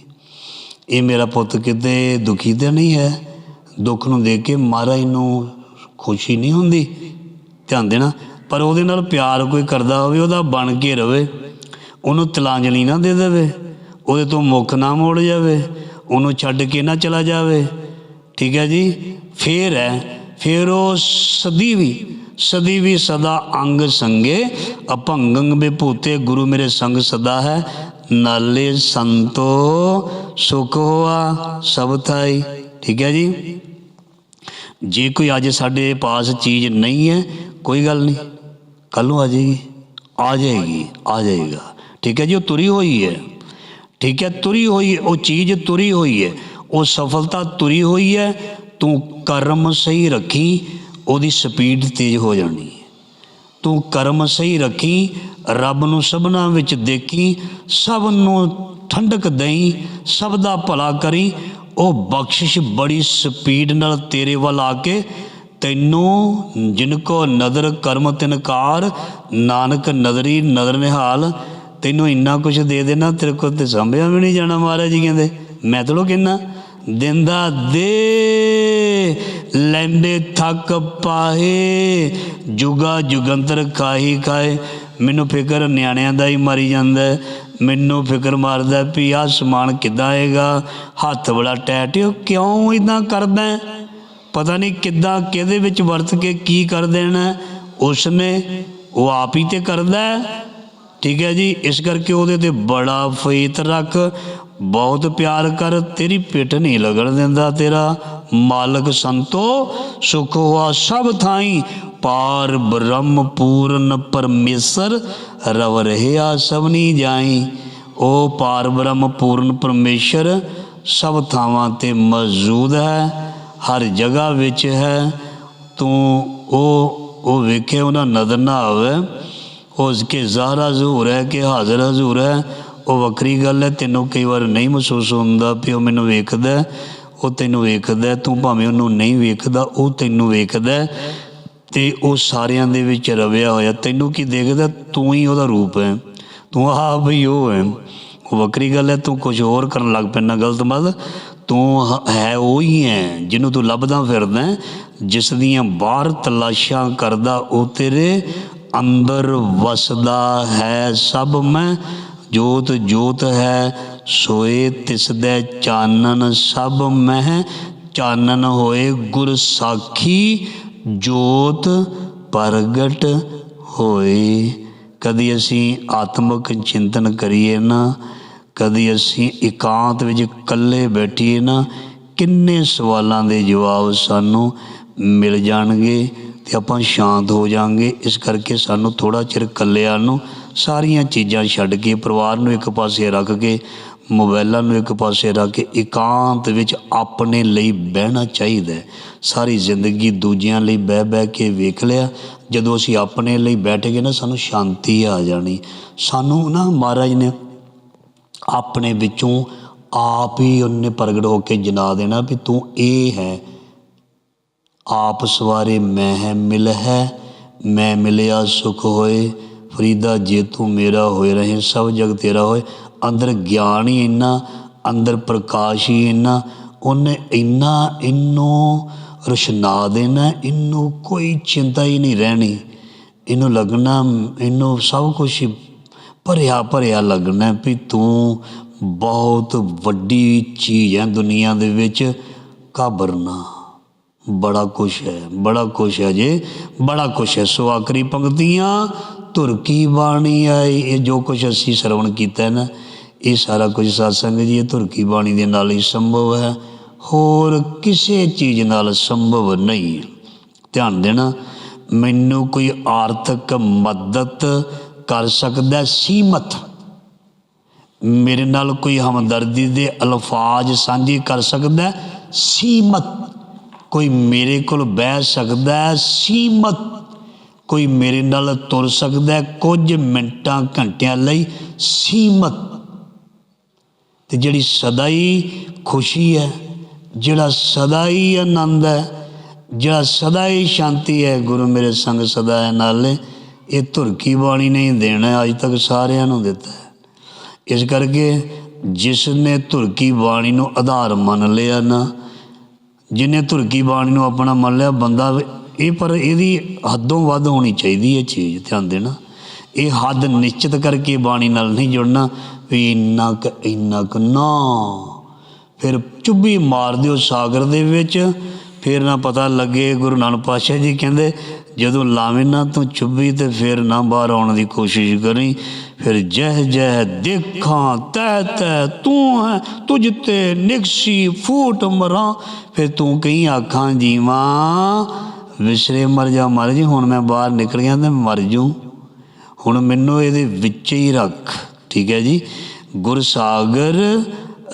ਇਹ ਮੇਰਾ ਪੁੱਤ ਕਿਤੇ ਦੁਖੀ ਤਾਂ ਨਹੀਂ ਹੈ। ਦੁੱਖ ਨੂੰ ਦੇਖ ਕੇ ਮਹਾਰਾਜ ਨੂੰ ਖੁਸ਼ੀ ਨਹੀਂ ਹੁੰਦੀ, ਧਿਆਨ ਦੇਣਾ। ਪਰ ਉਹਦੇ ਨਾਲ ਪਿਆਰ ਕੋਈ ਕਰਦਾ ਹੋਵੇ, ਉਹਦਾ ਬਣ ਕੇ ਰਵੇ। ਉਹਨੂੰ ਤਲਾਂਜਲੀ ਨਾ ਦੇ ਦੇਵੇ। ਉਹਦੇ ਤੋਂ ਮੁੱਖ ਨਾ ਮੋੜ ਜਾਵੇ, ਉਹਨੂੰ ਛੱਡ ਕੇ ਨਾ ਚਲਾ ਜਾਵੇ। ਠੀਕ ਹੈ ਜੀ? ਫੇਰ ਹੈ, ਫੇਰ ਉਹ ਸਦੀ ਵੀ ਸਦੀ ਵੀ ਸਦਾ ਅੰਗ ਸੰਗੇ ਅਭੰਗੰਗ ਬਿਭੂਤੇ ਗੁਰੂ ਮੇਰੇ ਸੰਗ ਸਦਾ ਹੈ, ਨਾਲੇ ਸੰਤੋ ਸੁਖ ਹੋਆ ਸਭ ਥਾਈ। ਠੀਕ ਹੈ ਜੀ? ਜੇ ਕੋਈ ਅੱਜ ਸਾਡੇ ਪਾਸ ਚੀਜ਼ ਨਹੀਂ ਹੈ, ਕੋਈ ਗੱਲ ਨਹੀਂ। ਕੱਲ ਨੂੰ ਆ ਜਾਏਗੀ ਆ ਜਾਏਗੀ, ਆ ਜਾਏਗਾ। ਠੀਕ ਹੈ ਜੀ? ਉਹ ਤੁਰੀ ਹੋਈ ਹੈ। ਠੀਕ ਹੈ, ਤੁਰੀ ਹੋਈ ਉਹ ਚੀਜ਼ ਤੁਰੀ ਹੋਈ ਹੈ, ਉਹ ਸਫਲਤਾ ਤੁਰੀ ਹੋਈ ਹੈ, ਤੂੰ ਕਰਮ ਸਹੀ ਰੱਖੀ, ਉਹਦੀ ਸਪੀਡ ਤੇਜ਼ ਹੋ ਜਾਣੀ ਹੈ। ਤੂੰ ਕਰਮ ਸਹੀ ਰੱਖੀ, ਰੱਬ ਨੂੰ ਸਭਨਾ ਵਿੱਚ ਦੇਖੀ, ਸਭ ਨੂੰ ਠੰਡਕ ਦੇਈ, ਸਭ ਦਾ ਭਲਾ ਕਰੀ, ਉਹ ਬਖਸ਼ਿਸ਼ ਬੜੀ ਸਪੀਡ ਨਾਲ ਤੇਰੇ ਵੱਲ ਆ ਕੇ ਤੈਨੂੰ ਜਿਨ ਕੋ ਨਦਰ ਕਰਮ ਤਿਨਕਾਰ ਨਾਨਕ ਨਦਰੀ ਨਦਰ ਨਿਹਾਲ ਤੈਨੂੰ ਇੰਨਾ ਕੁਝ ਦੇ ਦੇਣਾ, ਤੇਰੇ ਕੋਲ ਤੇ ਸੰਭਿਆ ਵੀ ਨਹੀਂ ਜਾਣਾ ਮਹਾਰਾਜ ਜੀ ਕਹਿੰਦੇ ਮੈਂ ਤੈਨੂੰ ਕਹਿੰਦਾ ਦਿੰਦਾ ਦੇ ਲੈਂਦੇ ਥੱਕ ਪਾਹੇ, ਜੁਗਾ ਜੁਗੰਤਰ ਕਾਹੀ ਕਾਏ ਮੈਨੂੰ ਫਿਕਰ ਨਿਆਣਿਆਂ ਦਾ ਹੀ ਮਾਰੀ ਜਾਂਦਾ ਮੈਨੂੰ ਫਿਕਰ ਮਾਰਦਾ ਵੀ ਆਹ ਸਮਾਨ ਕਿੱਦਾਂ ਆਏਗਾ। ਹੱਥ ਬੜਾ ਟੈਟ ਉਹ ਕਿਉਂ ਇਦਾਂ ਕਰਦਾ ਪਤਾ ਨਹੀਂ ਕਿੱਦਾਂ, ਕਿਹਦੇ ਵਿੱਚ ਵਰਤ ਕੇ ਕੀ ਕਰ ਦੇਣਾ ਉਸਨੇ, ਉਹ ਆਪ ਹੀ ਤੇ ਕਰਦਾ ਠੀਕ ਹੈ ਜੀ, ਇਸ ਕਰਕੇ ਉਹਦੇ ਤੇ ਬੜਾ ਫੈਤ ਰੱਖ। ਬਹੁਤ ਪਿਆਰ ਕਰ, ਤੇਰੀ ਪਿੱਠ ਨਹੀਂ ਲੱਗਣ ਦਿੰਦਾ ਤੇਰਾ। ਮਾਲਕ ਸੰਤੋ, ਸੁਖ ਹੋਆ ਸਭ ਥਾਈ। ਪਾਰ ਬ੍ਰਹਮ ਪੂਰਨ ਪਰਮੇਸ਼ਰ, ਰਵ ਰਹਿਆ ਸਭਨੀ ਜਾਈ। ਉਹ ਪਾਰ ਬ੍ਰਹਮ ਪੂਰਨ ਪਰਮੇਸ਼ਰ, ਸਭ ਥਾਵਾਂ ਤੇ ਮੌਜੂਦ ਹੈ, ਹਰ ਜਗ੍ਹਾ ਵਿੱਚ ਹੈ। ਤੂੰ, ਉਹ ਉਹ ਵੇਖੇ, ਉਹਨਾਂ ਨਜ਼ਰ ਨਾ ਆਵੇ ਉਸ ਕੇ ਜ਼ਾਹਰ ਹਜ਼ੂਰ ਹੈ ਕਿ ਹਾਜ਼ਰ ਹਜ਼ੂਰ ਹੈ। ਉਹ ਵੱਖਰੀ ਗੱਲ ਹੈ, ਤੈਨੂੰ ਕਈ ਵਾਰ ਨਹੀਂ ਮਹਿਸੂਸ ਹੁੰਦਾ ਵੀ ਉਹ ਮੈਨੂੰ ਵੇਖਦਾ ਉਹ ਤੈਨੂੰ ਵੇਖਦਾ ਤੂੰ ਭਾਵੇਂ ਉਹਨੂੰ ਨਹੀਂ ਵੇਖਦਾ, ਉਹ ਤੈਨੂੰ ਵੇਖਦਾ ਹੈ। ਤੇ ਉਹ ਸਾਰਿਆਂ ਦੇ ਵਿੱਚ ਰਵਿਆ ਹੋਇਆ। ਤੈਨੂੰ ਕੀ ਦੇਖਦਾ? ਤੂੰ ਹੀ ਉਹਦਾ ਰੂਪ ਹੈ। ਤੂੰ ਆਹ ਬਈ ਉਹ ਹੈ। ਉਹ ਵੱਖਰੀ ਗੱਲ ਹੈ, ਤੂੰ ਕੁਝ ਹੋਰ ਕਰਨ ਲੱਗ ਪੈਣਾ ਗਲਤ ਮਤ ਤੂੰ ਹੈ ਉਹ ਹੀ ਹੈ, ਜਿਹਨੂੰ ਤੂੰ ਲੱਭਦਾ ਫਿਰਦਾ ਜਿਸ ਦੀਆਂ ਬਾਹਰ ਤਲਾਸ਼ਾਂ ਕਰਦਾ, ਉਹ ਤੇਰੇ ਅੰਦਰ ਵਸਦਾ ਹੈ ਸਭ ਮੈਂ, ਜੋਤ ਜੋਤ ਹੈ, ਸੋਏ ਤਿਸਦੇ ਚਾਨਣ ਸਭ ਮਹਿ ਚਾਨਣ ਹੋਏ ਗੁਰ ਸਾਖੀ, ਜੋਤ ਪ੍ਰਗਟ ਹੋਏ। ਕਦੀ ਅਸੀਂ ਆਤਮਿਕ ਚਿੰਤਨ ਕਰੀਏ ਨਾ, ਕਦੀ ਅਸੀਂ ਇਕਾਂਤ ਵਿੱਚ ਇਕੱਲੇ ਬੈਠੀਏ ਨਾ, ਕਿੰਨੇ ਸਵਾਲਾਂ ਦੇ ਜਵਾਬ ਸਾਨੂੰ ਮਿਲ ਜਾਣਗੇ। ਤੇ ਆਪਾਂ ਸ਼ਾਂਤ ਹੋ ਜਾਾਂਗੇ। ਇਸ ਕਰਕੇ ਸਾਨੂੰ ਥੋੜਾ ਚਿਰ ਇਕੱਲਿਆਂ ਨੂੰ ਸਾਰੀਆਂ ਚੀਜ਼ਾਂ ਛੱਡ ਕੇ, ਪਰਿਵਾਰ ਨੂੰ ਇੱਕ ਪਾਸੇ ਰੱਖ ਕੇ ਮੋਬਾਈਲਾਂ ਨੂੰ ਇੱਕ ਪਾਸੇ ਰੱਖ ਕੇ, ਇਕਾਂਤ ਵਿੱਚ ਆਪਣੇ ਲਈ ਬਹਿਣਾ ਚਾਹੀਦਾ ਹੈ। ਸਾਰੀ ਜ਼ਿੰਦਗੀ ਦੂਜਿਆਂ ਲਈ ਬਹਿ ਬਹਿ ਕੇ ਵੇਖ ਲਿਆ। ਜਦੋਂ ਅਸੀਂ ਆਪਣੇ ਲਈ ਬੈਠ ਗਏ ਨਾ, ਸਾਨੂੰ ਸ਼ਾਂਤੀ ਆ ਜਾਣੀ। ਸਾਨੂੰ ਨਾ ਮਹਾਰਾਜ ਨੇ ਆਪਣੇ ਵਿੱਚੋਂ ਆਪ ਹੀ ਉਹਨੇ ਪ੍ਰਗਟ ਹੋ ਕੇ ਜਨਾ ਦੇਣਾ ਵੀ ਤੂੰ ਇਹ ਹੈ। ਆਪ ਸਵਾਰੇ ਮੈਂ ਹੈ, ਮਿਲ ਹੈ, ਮੈਂ ਮਿਲਿਆ ਸੁਖ ਹੋਏ। ਫਰੀਦਾ, ਜੇ ਤੂੰ ਮੇਰਾ ਹੋਏ ਰਹੇ, ਸਭ ਜਗ ਤੇਰਾ ਹੋਏ। ਅੰਦਰ ਗਿਆਨ ਹੀ ਇੰਨਾ, ਅੰਦਰ ਪ੍ਰਕਾਸ਼ ਹੀ ਇੰਨਾ, ਉਹਨੇ ਇੰਨਾ ਇਹਨੂੰ ਰੁਸ਼ਨਾ ਦੇਣਾ ਇਹਨੂੰ ਕੋਈ ਚਿੰਤਾ ਹੀ ਨਹੀਂ ਰਹਿਣੀ। ਇਹਨੂੰ ਲੱਗਣਾ, ਇਹਨੂੰ ਸਭ ਕੁਝ ਭਰਿਆ ਭਰਿਆ ਲੱਗਣਾ ਵੀ ਤੂੰ ਬਹੁਤ ਵੱਡੀ ਚੀਜ਼ ਹੈ ਦੁਨੀਆ ਦੇ ਵਿੱਚ, ਘਾਬਰਨਾ। ਬੜਾ ਕੁਛ ਹੈ, ਬੜਾ ਕੁਛ ਹੈ ਜੇ, ਬੜਾ ਕੁਛ ਹੈ। ਸੋ ਆਖਰੀ ਪੰਕਤੀਆਂ, ਧੁਰ ਕੀ ਬਾਣੀ ਆਈ ਇਹ ਜੋ ਕੁਛ ਅਸੀਂ ਸਰਵਣ ਕੀਤਾ ਹੈ ਨਾ, ਇਹ ਸਾਰਾ ਕੁਝ ਸਾਸੰਗ ਜੀ, ਇਹ ਧੁਰ ਕੀ ਬਾਣੀ ਦੇ ਨਾਲ ਹੀ ਸੰਭਵ ਹੈ। ਹੋਰ ਕਿਸੇ ਚੀਜ਼ ਨਾਲ ਸੰਭਵ ਨਹੀਂ। ਧਿਆਨ ਦੇਣਾ, ਮੈਨੂੰ ਕੋਈ ਆਰਥਿਕ ਮਦਦ ਕਰ ਸਕਦਾ ਸੀਮਤ। ਮੇਰੇ ਨਾਲ ਕੋਈ ਹਮਦਰਦੀ ਦੇ ਅਲਫਾਜ਼ ਸਾਂਝੇ ਕਰ ਸਕਦਾ ਸੀਮਤ। ਕੋਈ ਮੇਰੇ ਕੋਲ ਬਹਿ ਸਕਦਾ ਹੈ? ਸੀਮਤ ਕੋਈ ਮੇਰੇ ਨਾਲ ਤੁਰ ਸਕਦਾ ਹੈ, ਕੁਝ ਮਿੰਟਾਂ ਘੰਟਿਆਂ ਲਈ ਸੀਮਤ ਤੇ ਜਿਹੜੀ ਸਦਾ ਹੀ ਖੁਸ਼ੀ ਹੈ, ਜਿਹੜਾ ਸਦਾ ਹੀ ਆਨੰਦ ਹੈ, ਜਿਹੜਾ ਸਦਾ ਹੀ ਸ਼ਾਂਤੀ ਹੈ, ਗੁਰੂ ਮੇਰੇ ਸੰਗ ਸਦਾ ਹੈ ਨਾਲੇ, ਇਹ ਧੁਰਕੀ ਬਾਣੀ ਨਹੀਂ ਦੇਣਾ, ਅੱਜ ਤੱਕ ਸਾਰਿਆਂ ਨੂੰ ਦਿੱਤਾ ਇਸ ਕਰਕੇ ਜਿਸ ਨੇ ਧੁਰਕੀ ਬਾਣੀ ਨੂੰ ਆਧਾਰ ਮੰਨ ਲਿਆ ਨਾ ਜਿਹਨੇ ਧੁਰਕੀ ਬਾਣੀ ਨੂੰ ਆਪਣਾ ਮੰਨ ਲਿਆ ਬੰਦਾ ਇਹ ਪਰ ਇਹਦੀ ਹੱਦੋਂ ਵੱਧ ਹੋਣੀ ਚਾਹੀਦੀ ਹੈ ਚੀਜ਼, ਧਿਆਨ ਦੇਣਾ। ਇਹ ਹੱਦ ਨਿਸ਼ਚਿਤ ਕਰਕੇ ਬਾਣੀ ਨਾਲ ਨਹੀਂ ਜੁੜਨਾ ਵੀ ਇੰਨਾ ਕੁ ਇੰਨਾ ਕੁ ਨਾ। ਫਿਰ ਚੁੱਭੀ ਮਾਰ ਦਿਓ ਸਾਗਰ ਦੇ ਵਿੱਚ, ਫਿਰ ਨਾ ਪਤਾ ਲੱਗੇ ਗੁਰੂ ਨਾਨਕ ਪਾਤਸ਼ਾਹ ਜੀ ਕਹਿੰਦੇ ਜਦੋਂ ਲਾਵੇਂ ਨਾ ਤੂੰ ਚੁੱਭੀ ਤੇ ਫਿਰ ਨਾ ਬਾਹਰ ਆਉਣ ਦੀ ਕੋਸ਼ਿਸ਼ ਕਰੀ, ਫਿਰ ਜਹ ਜਹ ਦੇਖਾਂ ਤੈ ਤੈ ਤੂੰ ਹੈ, ਤੁਝ ਤੇ ਨਿਕਸੀ ਫੂਟ ਮਰਾਂ। ਫਿਰ ਤੂੰ ਕਹੀਂ ਆਖਾਂ, ਜੀਵਾਂ, ਵਿਸਰੇ ਮਰ ਜਾ, ਮਰ ਜੀ, ਹੁਣ ਮੈਂ ਬਾਹਰ ਨਿਕਲ ਗਿਆ ਤੇ ਮਰ ਜੂ। ਹੁਣ ਮੈਨੂੰ ਇਹਦੇ ਵਿੱਚ ਹੀ ਰੱਖ, ਠੀਕ ਹੈ ਜੀ। ਗੁਰਸਾਗਰ,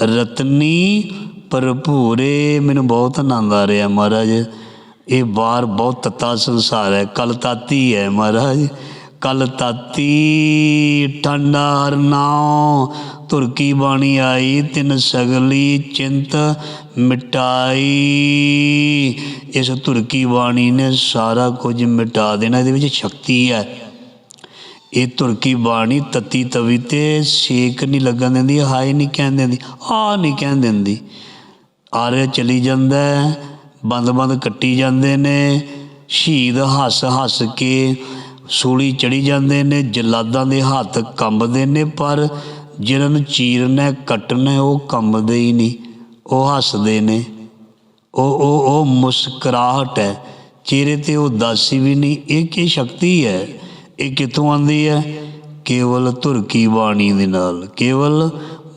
ਰਤਨੀ, ਭਰਪੂਰੇ, ਮੈਨੂੰ ਬਹੁਤ ਆਨੰਦ ਆ ਰਿਹਾ ਮਹਾਰਾਜ। ਇਹ ਬਾਹਰ ਬਹੁਤ ਤੱਤਾ ਸੰਸਾਰ ਹੈ। ਕਲ ਤਾਤੀ ਹੈ ਮਹਾਰਾਜ। ਕਲ ਤਾਤੀ ਠੰਡਾ ਹਰ ਨਾਉ। ਤੁਰਕੀ ਬਾਣੀ ਆਈ? ਤਿੰਨ ਸਗਲੀ ਚਿੰਤ ਮਿਟਾਈ। ਇਸ ਤੁਰਕੀ ਬਾਣੀ ਨੇ ਸਾਰਾ ਕੁਝ ਮਿਟਾ ਦੇਣਾ। ਇਹਦੇ ਵਿੱਚ ਸ਼ਕਤੀ ਹੈ। ਇਹ ਤੁਰਕੀ ਬਾਣੀ ਤਤੀ ਤਵੀ ਤੇ ਸੇਕ ਨਹੀਂ ਲੱਗਣ ਦਿੰਦੀ, ਹਾਏ ਨਹੀਂ ਕਹਿਣ ਦਿੰਦੀ ਆ ਨਹੀਂ ਕਹਿਣ ਦਿੰਦੀ। ਆਰੇ ਚਲੀ ਜਾਂਦਾ ਬੰਦ ਬੰਦ ਬੰਦ ਕੱਟੀ ਜਾਂਦੇ ਨੇ, ਸ਼ਹੀਦ ਹੱਸ ਹੱਸ ਕੇ ਸੂਲੀ ਚੜੀ ਜਾਂਦੇ ਨੇ, ਜਲਾਦਾਂ ਦੇ ਹੱਥ ਕੰਬਦੇ ਨੇ, ਪਰ ਜਿਹਨਾਂ ਨੂੰ ਚੀਰਨਾ ਕੱਟਣਾ ਉਹ ਕੰਬਦੇ ਹੀ ਨਹੀਂ, ਉਹ ਹੱਸਦੇ ਨੇ। ਉਹ ਉਹ ਉਹ ਮੁਸਕਰਾਹਟ ਹੈ, ਚਿਹਰੇ ਤੇ ਉਹ ਉਦਾਸੀ ਵੀ ਨਹੀਂ, ਇਹ ਕੀ ਸ਼ਕਤੀ ਹੈ? ਇਹ ਕਿੱਥੋਂ ਆਉਂਦੀ ਹੈ? ਕੇਵਲ ਧੁਰਕੀ ਬਾਣੀ ਦੇ ਨਾਲ, ਕੇਵਲ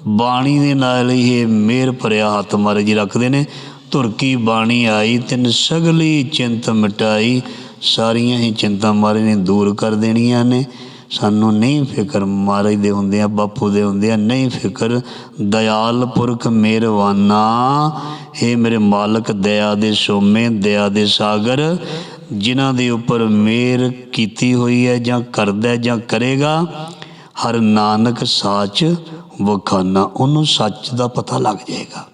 ਬਾਣੀ ਦੇ ਨਾਲ ਹੀ ਇਹ ਮਿਹਰ ਭਰਿਆ ਹੱਥ ਮਾਰੇ ਜੀ ਰੱਖਦੇ ਨੇ। ਧੁਰਕੀ ਬਾਣੀ ਆਈ, ਤਿੰਨ ਸਗਲੀ ਚਿੰਤ ਮਿਟਾਈ, ਸਾਰੀਆਂ ਹੀ ਚਿੰਤਾ ਮਾਰੇ ਨੇ ਦੂਰ ਕਰ ਦੇਣੀਆਂ ਨੇ। ਸਾਨੂੰ ਨਹੀਂ ਫਿਕਰ ਮਹਾਰਾਜ ਦੇ ਹੁੰਦੇ ਆ, ਬਾਪੂ ਦੇ ਹੁੰਦੇ ਆ, ਨਹੀਂ ਫਿਕਰ। ਦਇਆਲ ਪੁਰਖ ਮਿਹਰਵਾਨਾ हे ਮੇਰੇ ਮਾਲਕ ਦਇਆ ਦੇ ਸੋਮੇ, ਦਇਆ ਦੇ ਸਾਗਰ। ਜਿਨ੍ਹਾਂ ਦੇ ਉੱਪਰ ਮਿਹਰ ਕੀਤੀ ਹੋਈ ਹੈ, ਜਾਂ ਕਰਦਾ, ਜਾਂ ਕਰੇਗਾ, ਹਰ ਨਾਨਕ ਸਾਚ ਵਖਾਨਾ, ਉਹਨੂੰ ਸੱਚ ਦਾ ਪਤਾ ਲੱਗ ਜਾਏਗਾ।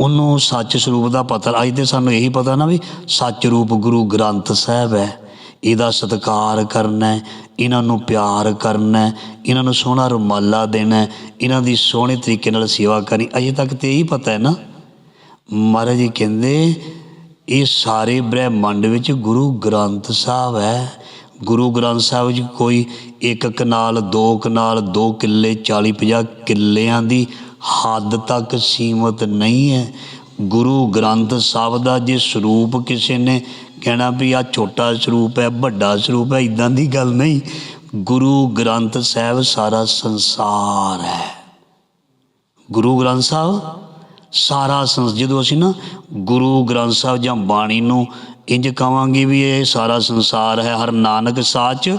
ਉਹਨੂੰ ਸੱਚ ਸਰੂਪ ਦਾ ਪਤਾ ਅੱਜ ਤੇ ਸਾਨੂੰ ਇਹੀ ਪਤਾ ਨਾ ਵੀ ਸੱਚ ਰੂਪ ਗੁਰੂ ਗ੍ਰੰਥ ਸਾਹਿਬ ਹੈ। ਇਹਦਾ ਸਤਿਕਾਰ ਕਰਨਾ, ਇਹਨਾਂ ਨੂੰ ਪਿਆਰ ਕਰਨਾ, ਇਹਨਾਂ ਨੂੰ ਸੋਹਣਾ ਰੁਮਾਲਾ ਦੇਣਾ, ਇਹਨਾਂ ਦੀ ਸੋਹਣੇ ਤਰੀਕੇ ਨਾਲ ਸੇਵਾ ਕਰਨੀ, ਅਜੇ ਤੱਕ ਤੇ ਇਹੀ ਪਤਾ ਹੈ ਨਾ। ਮਹਾਰਾਜ ਜੀ ਕਹਿੰਦੇ, ਇਹ ਸਾਰੇ ਬ੍ਰਹਿਮੰਡ ਵਿੱਚ ਗੁਰੂ ਗ੍ਰੰਥ ਸਾਹਿਬ ਹੈ। ਗੁਰੂ ਗ੍ਰੰਥ ਸਾਹਿਬ ਵਿੱਚ ਕੋਈ ਇੱਕ ਕਨਾਲ, ਦੋ ਕਨਾਲ, ਦੋ ਕਿੱਲੇ 40 50 ਕਿੱਲਿਆਂ ਦੀ ਹੱਦ ਤੱਕ ਸੀਮਤ ਨਹੀਂ ਹੈ। ਗੁਰੂ ਗ੍ਰੰਥ ਸਾਹਿਬ ਦਾ ਜੇ ਸਰੂਪ ਕਿਸੇ ਨੇ ਕਹਿਣਾ ਵੀ ਆ ਛੋਟਾ ਸਰੂਪ ਹੈ, ਵੱਡਾ ਸਰੂਪ ਹੈ ਇਦਾਂ ਦੀ ਗੱਲ ਨਹੀਂ। ਗੁਰੂ ਗ੍ਰੰਥ ਸਾਹਿਬ ਸਾਰਾ ਸੰਸਾਰ ਹੈ। ਗੁਰੂ ਗ੍ਰੰਥ ਸਾਹਿਬ ਸਾਰਾ ਸੰਸ, ਜਦੋਂ ਅਸੀਂ ਨਾ ਗੁਰੂ ਗ੍ਰੰਥ ਸਾਹਿਬ ਜਾਂ ਬਾਣੀ ਨੂੰ ਇੰਜ ਕਵਾਂਗੇ ਵੀ ਇਹ ਸਾਰਾ ਸੰਸਾਰ ਹੈ, ਹਰ ਨਾਨਕ ਸਾਚ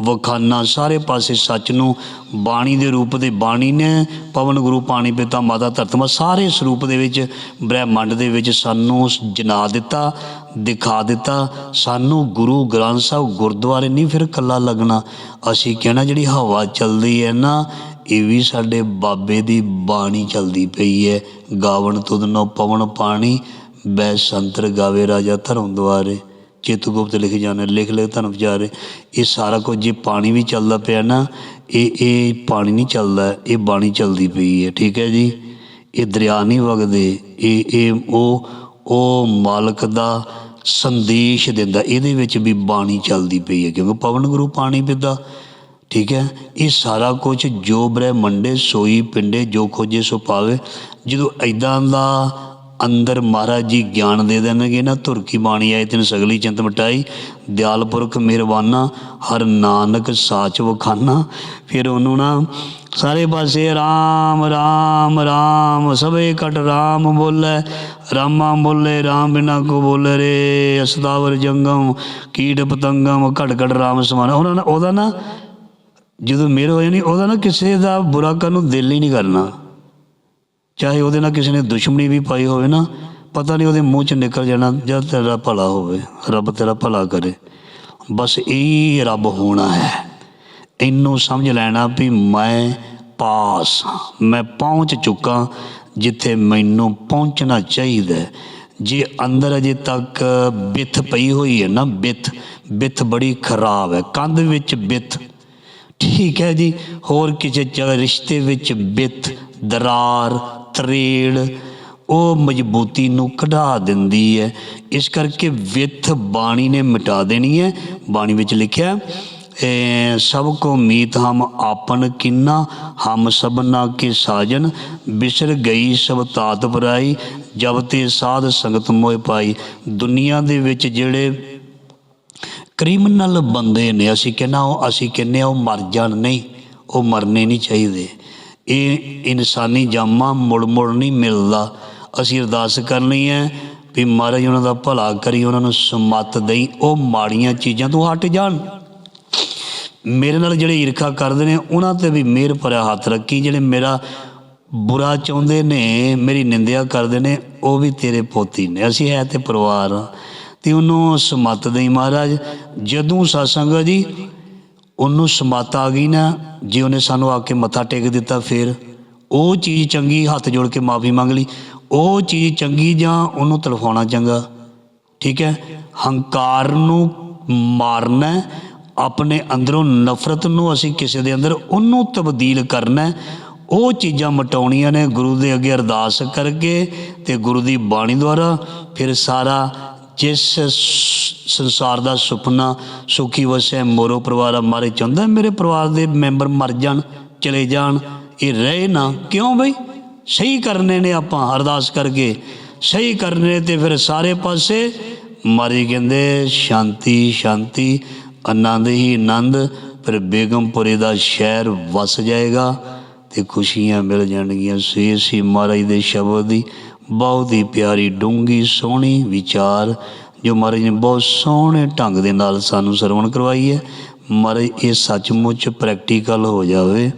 ਵਖਾਨਾ ਸਾਰੇ ਪਾਸੇ ਸੱਚ ਨੂੰ ਬਾਣੀ ਦੇ ਰੂਪ ਦੇ ਬਾਣੀ ਨੇ, ਪਵਨ ਗੁਰੂ ਪਾਣੀ ਪਿਤਾ ਮਾਤਾ ਧਰਤਮਾ ਸਾਰੇ ਸਰੂਪ ਦੇ ਵਿੱਚ, ਬ੍ਰਹਿਮੰਡ ਦੇ ਵਿੱਚ ਸਾਨੂੰ ਜਨਾ ਦਿੱਤਾ, ਦਿਖਾ ਦਿੱਤਾ। ਸਾਨੂੰ ਗੁਰੂ ਗ੍ਰੰਥ ਸਾਹਿਬ ਗੁਰਦੁਆਰੇ ਨਹੀਂ ਫਿਰ ਕੱਲਾ ਲੱਗਣਾ। ਅਸੀਂ ਕਹਿਣਾ ਜਿਹੜੀ ਹਵਾ ਚੱਲਦੀ ਹੈ ਨਾ, ਇਹ ਵੀ ਸਾਡੇ ਬਾਬੇ ਦੀ ਬਾਣੀ ਚੱਲਦੀ ਪਈ ਹੈ। ਗਾਵਣ ਤੁਧਨੋ ਪਵਨ ਪਾਣੀ, ਬੈ ਸੰਤਰ ਗਾਵੇ ਰਾਜਾ ਧਰਮ ਦੁਆਰੇ। ਚੇਤੂ ਗੁਪਤ ਲਿਖੇ ਜਾਂਦੇ ਲਿਖ ਲਿਖ ਤੁਹਾਨੂੰ ਵਿਚਾਰੇ। ਇਹ ਸਾਰਾ ਕੁਝ ਜੇ ਪਾਣੀ ਵੀ ਚੱਲਦਾ ਪਿਆ ਨਾ, ਇਹ ਇਹ ਪਾਣੀ ਨਹੀਂ ਚੱਲਦਾ, ਇਹ ਬਾਣੀ ਚੱਲਦੀ ਪਈ ਹੈ, ਠੀਕ ਹੈ ਜੀ? ਇਹ ਦਰਿਆ ਨਹੀਂ ਵਗਦੇ, ਇਹ ਇਹ ਉਹ ਉਹ ਮਾਲਕ ਦਾ ਸੰਦੇਸ਼ ਦਿੰਦਾ, ਇਹਦੇ ਵਿੱਚ ਵੀ ਬਾਣੀ ਚੱਲਦੀ ਪਈ ਹੈ, ਕਿਉਂਕਿ ਪਵਨ ਗੁਰੂ ਪਾਣੀ ਪਿਤਾ ਠੀਕ ਹੈ? ਇਹ ਸਾਰਾ ਕੁਝ ਜੋ ਬ੍ਰਹਮੰਡੇ ਸੋਈ ਪਿੰਡੇ ਜੋ ਖੋਜੇ ਸੋ ਪਾਵੇ, ਜਦੋਂ ਐਦਾਂ ਦਾ ਅੰਦਰ ਮਹਾਰਾਜ ਜੀ ਗਿਆਨ ਦੇ ਦੇਣਗੇ ਨਾ, ਧੁਰ ਕੀ ਬਾਣੀ ਆਏ ਤੈਨੂੰ ਸਗਲੀ ਚਿੰਤ ਮਟਾਈ। ਦਿਆਲ ਪੁਰਖ ਮਿਹਰਬਾਨਾ, ਹਰ ਨਾਨਕ ਸਾਚ ਵਖਾਨਾ। ਫਿਰ ਉਹਨੂੰ ਨਾ ਸਾਰੇ ਪਾਸੇ ਰਾਮ ਰਾਮ ਰਾਮ, ਸਭੇ ਕਟ ਰਾਮ ਬੋਲੇ। ਰਾਮਾ ਬੋਲੇ, ਰਾਮ ਬਿਨਾ ਕੋ ਬੋਲੇ ਰੇ। ਅਸਤਾਵਰ ਜੰਗਮ ਕੀਟ ਪਤੰਗਮ ਘਟ ਘਟ ਰਾਮ ਸਮਾਨ। ਉਹਨਾਂ ਨੇ ਉਹਦਾ ਨਾ, ਜਦੋਂ ਮੇਰ ਹੋਏ ਨਹੀਂ ਉਹਦਾ ਨਾ ਕਿਸੇ ਦਾ ਬੁਰਾ ਕਰਨ ਨੂੰ ਦਿਲ ਹੀ ਨਹੀਂ ਕਰਨਾ। ਚਾਹੇ ਉਹਦੇ ਨਾਲ ਕਿਸੇ ਨੇ ਦੁਸ਼ਮਣੀ ਵੀ ਪਾਈ ਹੋਵੇ ਨਾ, ਪਤਾ ਨਹੀਂ ਉਹਦੇ ਮੂੰਹ ਚ ਨਿਕਲ ਜਾਣਾ, ਜਦ ਤੇਰਾ ਭਲਾ ਹੋਵੇ, ਰੱਬ ਤੇਰਾ ਭਲਾ ਕਰੇ। ਬਸ ਇਹ ਰੱਬ ਹੋਣਾ ਹੈ। ਇਹਨੂੰ ਸਮਝ ਲੈਣਾ ਵੀ ਮੈਂ ਪਾਸ ਹਾਂ, ਮੈਂ ਪਹੁੰਚ ਚੁੱਕਾ ਜਿੱਥੇ ਮੈਨੂੰ ਪਹੁੰਚਣਾ ਚਾਹੀਦਾ ਜੇ ਅੰਦਰ ਅਜੇ ਤੱਕ ਬਿੱਥ ਪਈ ਹੋਈ ਹੈ ਨਾ, ਬਿੱਥ ਬਿੱਥ ਬੜੀ ਖਰਾਬ ਹੈ, ਕੰਧ ਵਿੱਚ ਬਿੱਥ। ਠੀਕ ਹੈ ਜੀ, ਹੋਰ ਕਿਸੇ ਰਿਸ਼ਤੇ ਵਿੱਚ ਬਿੱਥ, ਦਰਾਰ ਤਰੇੜ, ਉਹ ਮਜ਼ਬੂਤੀ ਨੂੰ ਕਢਾ ਦਿੰਦੀ ਹੈ। ਇਸ ਕਰਕੇ ਵਿਥ ਬਾਣੀ ਨੇ ਮਿਟਾ ਦੇਣੀ ਹੈ। ਬਾਣੀ ਵਿੱਚ ਲਿਖਿਆ ਸਭ ਕੋ ਮੀਤ ਹਮ ਆਪਨ ਕਿੰਨਾ, ਹਮ ਸਭਨਾ ਕੇ ਸਾਜਨ, ਬਿਸਰ ਗਈ ਸਭ ਤਾਤ ਪਰਾਈ, ਜਬ ਤੇ ਸਾਧ ਸੰਗਤ ਮੋਏ ਪਾਈ। ਦੁਨੀਆ ਦੇ ਵਿੱਚ ਜਿਹੜੇ ਕ੍ਰਿਮੀਨਲ ਬੰਦੇ ਨੇ, ਅਸੀਂ ਕਹਿੰਨਾ ਉਹ, ਅਸੀਂ ਕਹਿੰਨੇ ਆ ਉਹ ਮਰ ਜਾਣ ਨਹੀਂ, ਉਹ ਮਰਨੇ ਨਹੀਂ ਚਾਹੀਦੇ। ਇਹ ਇਨਸਾਨੀ ਜਾਮਾ ਮੁੜ ਮੁੜ ਨਹੀਂ ਮਿਲਦਾ। ਅਸੀਂ ਅਰਦਾਸ ਕਰਨੀ ਹੈ ਵੀ ਮਹਾਰਾਜ ਉਹਨਾਂ ਦਾ ਭਲਾ ਕਰੀ, ਉਹਨਾਂ ਨੂੰ ਸਮਤ ਦੇਈ, ਉਹ ਮਾੜੀਆਂ ਚੀਜ਼ਾਂ ਤੋਂ ਹਟ ਜਾਣ। ਮੇਰੇ ਨਾਲ ਜਿਹੜੇ ਈਰਖਾ ਕਰਦੇ ਨੇ, ਉਹਨਾਂ ਤੇ ਵੀ ਮਿਹਰ ਭਰਿਆ ਹੱਥ ਰੱਖੀ। ਜਿਹੜੇ ਮੇਰਾ ਬੁਰਾ ਚਾਹੁੰਦੇ ਨੇ, ਮੇਰੀ ਨਿੰਦਿਆ ਕਰਦੇ ਨੇ, ਉਹ ਵੀ ਤੇਰੇ ਪੋਤੀ ਨੇ। ਅਸੀਂ ਹੈ ਤੇ ਪਰਿਵਾਰ ਹਾਂ। ਤੇ ਉਹਨੂੰ ਸਮਤ ਦੇਈ ਮਹਾਰਾਜ। ਜਦੋਂ satsang ਜੀ ਉਹਨੂੰ ਸਮਤ ਆ ਗਈ ਨਾ, ਜੇ ਉਹਨੇ ਸਾਨੂੰ ਆ ਕੇ ਮੱਥਾ ਟੇਕ ਦਿੱਤਾ ਫਿਰ, ਉਹ ਚੀਜ਼ ਚੰਗੀ ਹੱਥ ਜੋੜ ਕੇ ਮਾਫੀ ਮੰਗ ਲਈ। ਉਹ ਚੀਜ਼ ਚੰਗੀ ਜਾਂ ਉਹਨੂੰ ਤਲਫਾਉਣਾ ਚੰਗਾ? ਠੀਕ ਹੈ? ਹੰਕਾਰ ਨੂੰ ਮਾਰਨਾ, ਆਪਣੇ ਅੰਦਰੋਂ ਨਫ਼ਰਤ ਨੂੰ ਅਸੀਂ ਕਿਸੇ ਦੇ ਅੰਦਰ ਉਹਨੂੰ ਤਬਦੀਲ ਕਰਨਾ, ਉਹ ਚੀਜ਼ਾਂ ਮਟਾਉਣੀਆਂ ਨੇ, ਗੁਰੂ ਦੇ ਅੱਗੇ ਅਰਦਾਸ ਕਰਕੇ ਤੇ ਗੁਰੂ ਦੀ ਬਾਣੀ ਦੁਆਰਾ ਫਿਰ ਸਾਰਾ ਜਿਸ ਸੰਸਾਰ ਦਾ ਸੁਪਨਾ ਸੁਖੀ ਵਸੇ ਮੋਰੋ ਪਰਿਵਾਰ ਮਾਰੇ ਚਾਹੁੰਦਾ ਮੇਰੇ ਪਰਿਵਾਰ ਦੇ ਮੈਂਬਰ ਮਰ ਜਾਣ, ਚਲੇ ਜਾਣ, ਇਹ ਰਹੇ ਨਾ। ਕਿਉਂ ਬਈ? ਸਹੀ ਕਰਨੇ ਨੇ ਆਪਾਂ, ਅਰਦਾਸ ਕਰਕੇ। ਸਹੀ ਕਰਨੇ ਤੇ ਫਿਰ ਸਾਰੇ ਪਾਸੇ ਮਾਰੀ ਕਹਿੰਦੇ, ਸ਼ਾਂਤੀ ਸ਼ਾਂਤੀ ਆਨੰਦ ਹੀ ਆਨੰਦ, ਫਿਰ ਬੇਗਮਪੁਰੇ ਦਾ ਸ਼ਹਿਰ ਵਸ ਜਾਏਗਾ। ਤੇ ਖੁਸ਼ੀਆਂ ਮਿਲ ਜਾਣਗੀਆਂ। ਸੇ ਸੀ ਮਹਾਰਾਜ ਦੇ ਸ਼ਬਦ ਦੀ ਬਹੁਤ ਹੀ ਪਿਆਰੀ, ਡੂੰਗੀ, ਸੋਹਣੀ ਵਿਚਾਰ ਜੋ ਮਹਾਰਾਜ ਨੇ ਬਹੁਤ ਸੋਹਣੇ ਢੰਗ ਦੇ ਨਾਲ ਸਾਨੂੰ ਸਰਵਣ ਕਰਵਾਈ ਹੈ। ਮਹਾਰਾਜ, ਇਹ ਸੱਚਮੁੱਚ ਪ੍ਰੈਕਟੀਕਲ ਹੋ ਜਾਵੇ।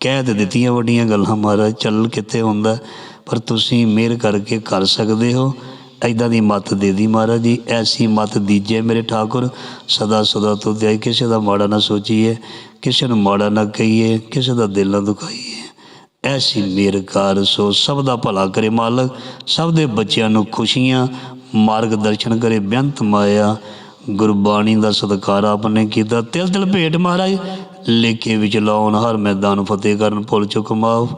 ਕਹਿ ਤੇ ਦਿੱਤੀਆਂ ਵੱਡੀਆਂ ਗੱਲਾਂ ਮਹਾਰਾਜ, ਚੱਲ ਕਿੱਥੇ ਹੁੰਦਾ? ਪਰ ਤੁਸੀਂ ਮਿਹਰ ਕਰਕੇ ਕਰ ਸਕਦੇ ਹੋ। ਐਦਾਂ ਦੀ ਮੱਤ ਦੇ ਦੀ ਮਹਾਰਾਜ ਜੀ। ਐਸੀ ਮੱਤ ਦੀਜੇ ਮੇਰੇ ਠਾਕੁਰ। ਸਦਾ ਸਦਾ ਤੋਂ ਦੇ ਕਿਸੇ ਦਾ ਮਾੜਾ ਨਾ ਸੋਚੀਏ। ਕਿਸੇ ਨੂੰ ਮਾੜਾ ਨਾ ਕਹੀਏ, ਕਿਸੇ ਦਾ ਦਿਲ ਨਾ ਦੁਖਾਈਏ। ਐਸੀ ਨਿਰਕਾਰ ਸੋ ਸਭ ਦਾ ਭਲਾ ਕਰੇ ਮਾਲਕ, ਸਭ ਦੇ ਬੱਚਿਆਂ ਨੂੰ ਖੁਸ਼ੀਆਂ, ਮਾਰਗ ਦਰਸ਼ਨ ਕਰੇ ਬੇਅੰਤ ਮਾਇਆ। ਗੁਰਬਾਣੀ ਦਾ ਸਤਕਾਰ ਆਪਨੇ ਕੀਤਾ। ਤਿਲ ਤਿਲ ਭੇਟ ਮਹਾਰਾਜ, ਲੇਖੇ ਵਿੱਚ ਲਾਉਣ ਹਰ ਮੈਦਾਨ ਫਤਿਹ ਕਰਨ ਭੁੱਲ ਚੁੱਕ ਮਾਫ।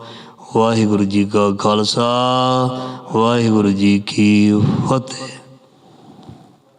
ਵਾਹਿਗੁਰੂ ਜੀ ਕਾ ਖਾਲਸਾ, ਵਾਹਿਗੁਰੂ ਜੀ ਕੀ ਫਤਿਹ।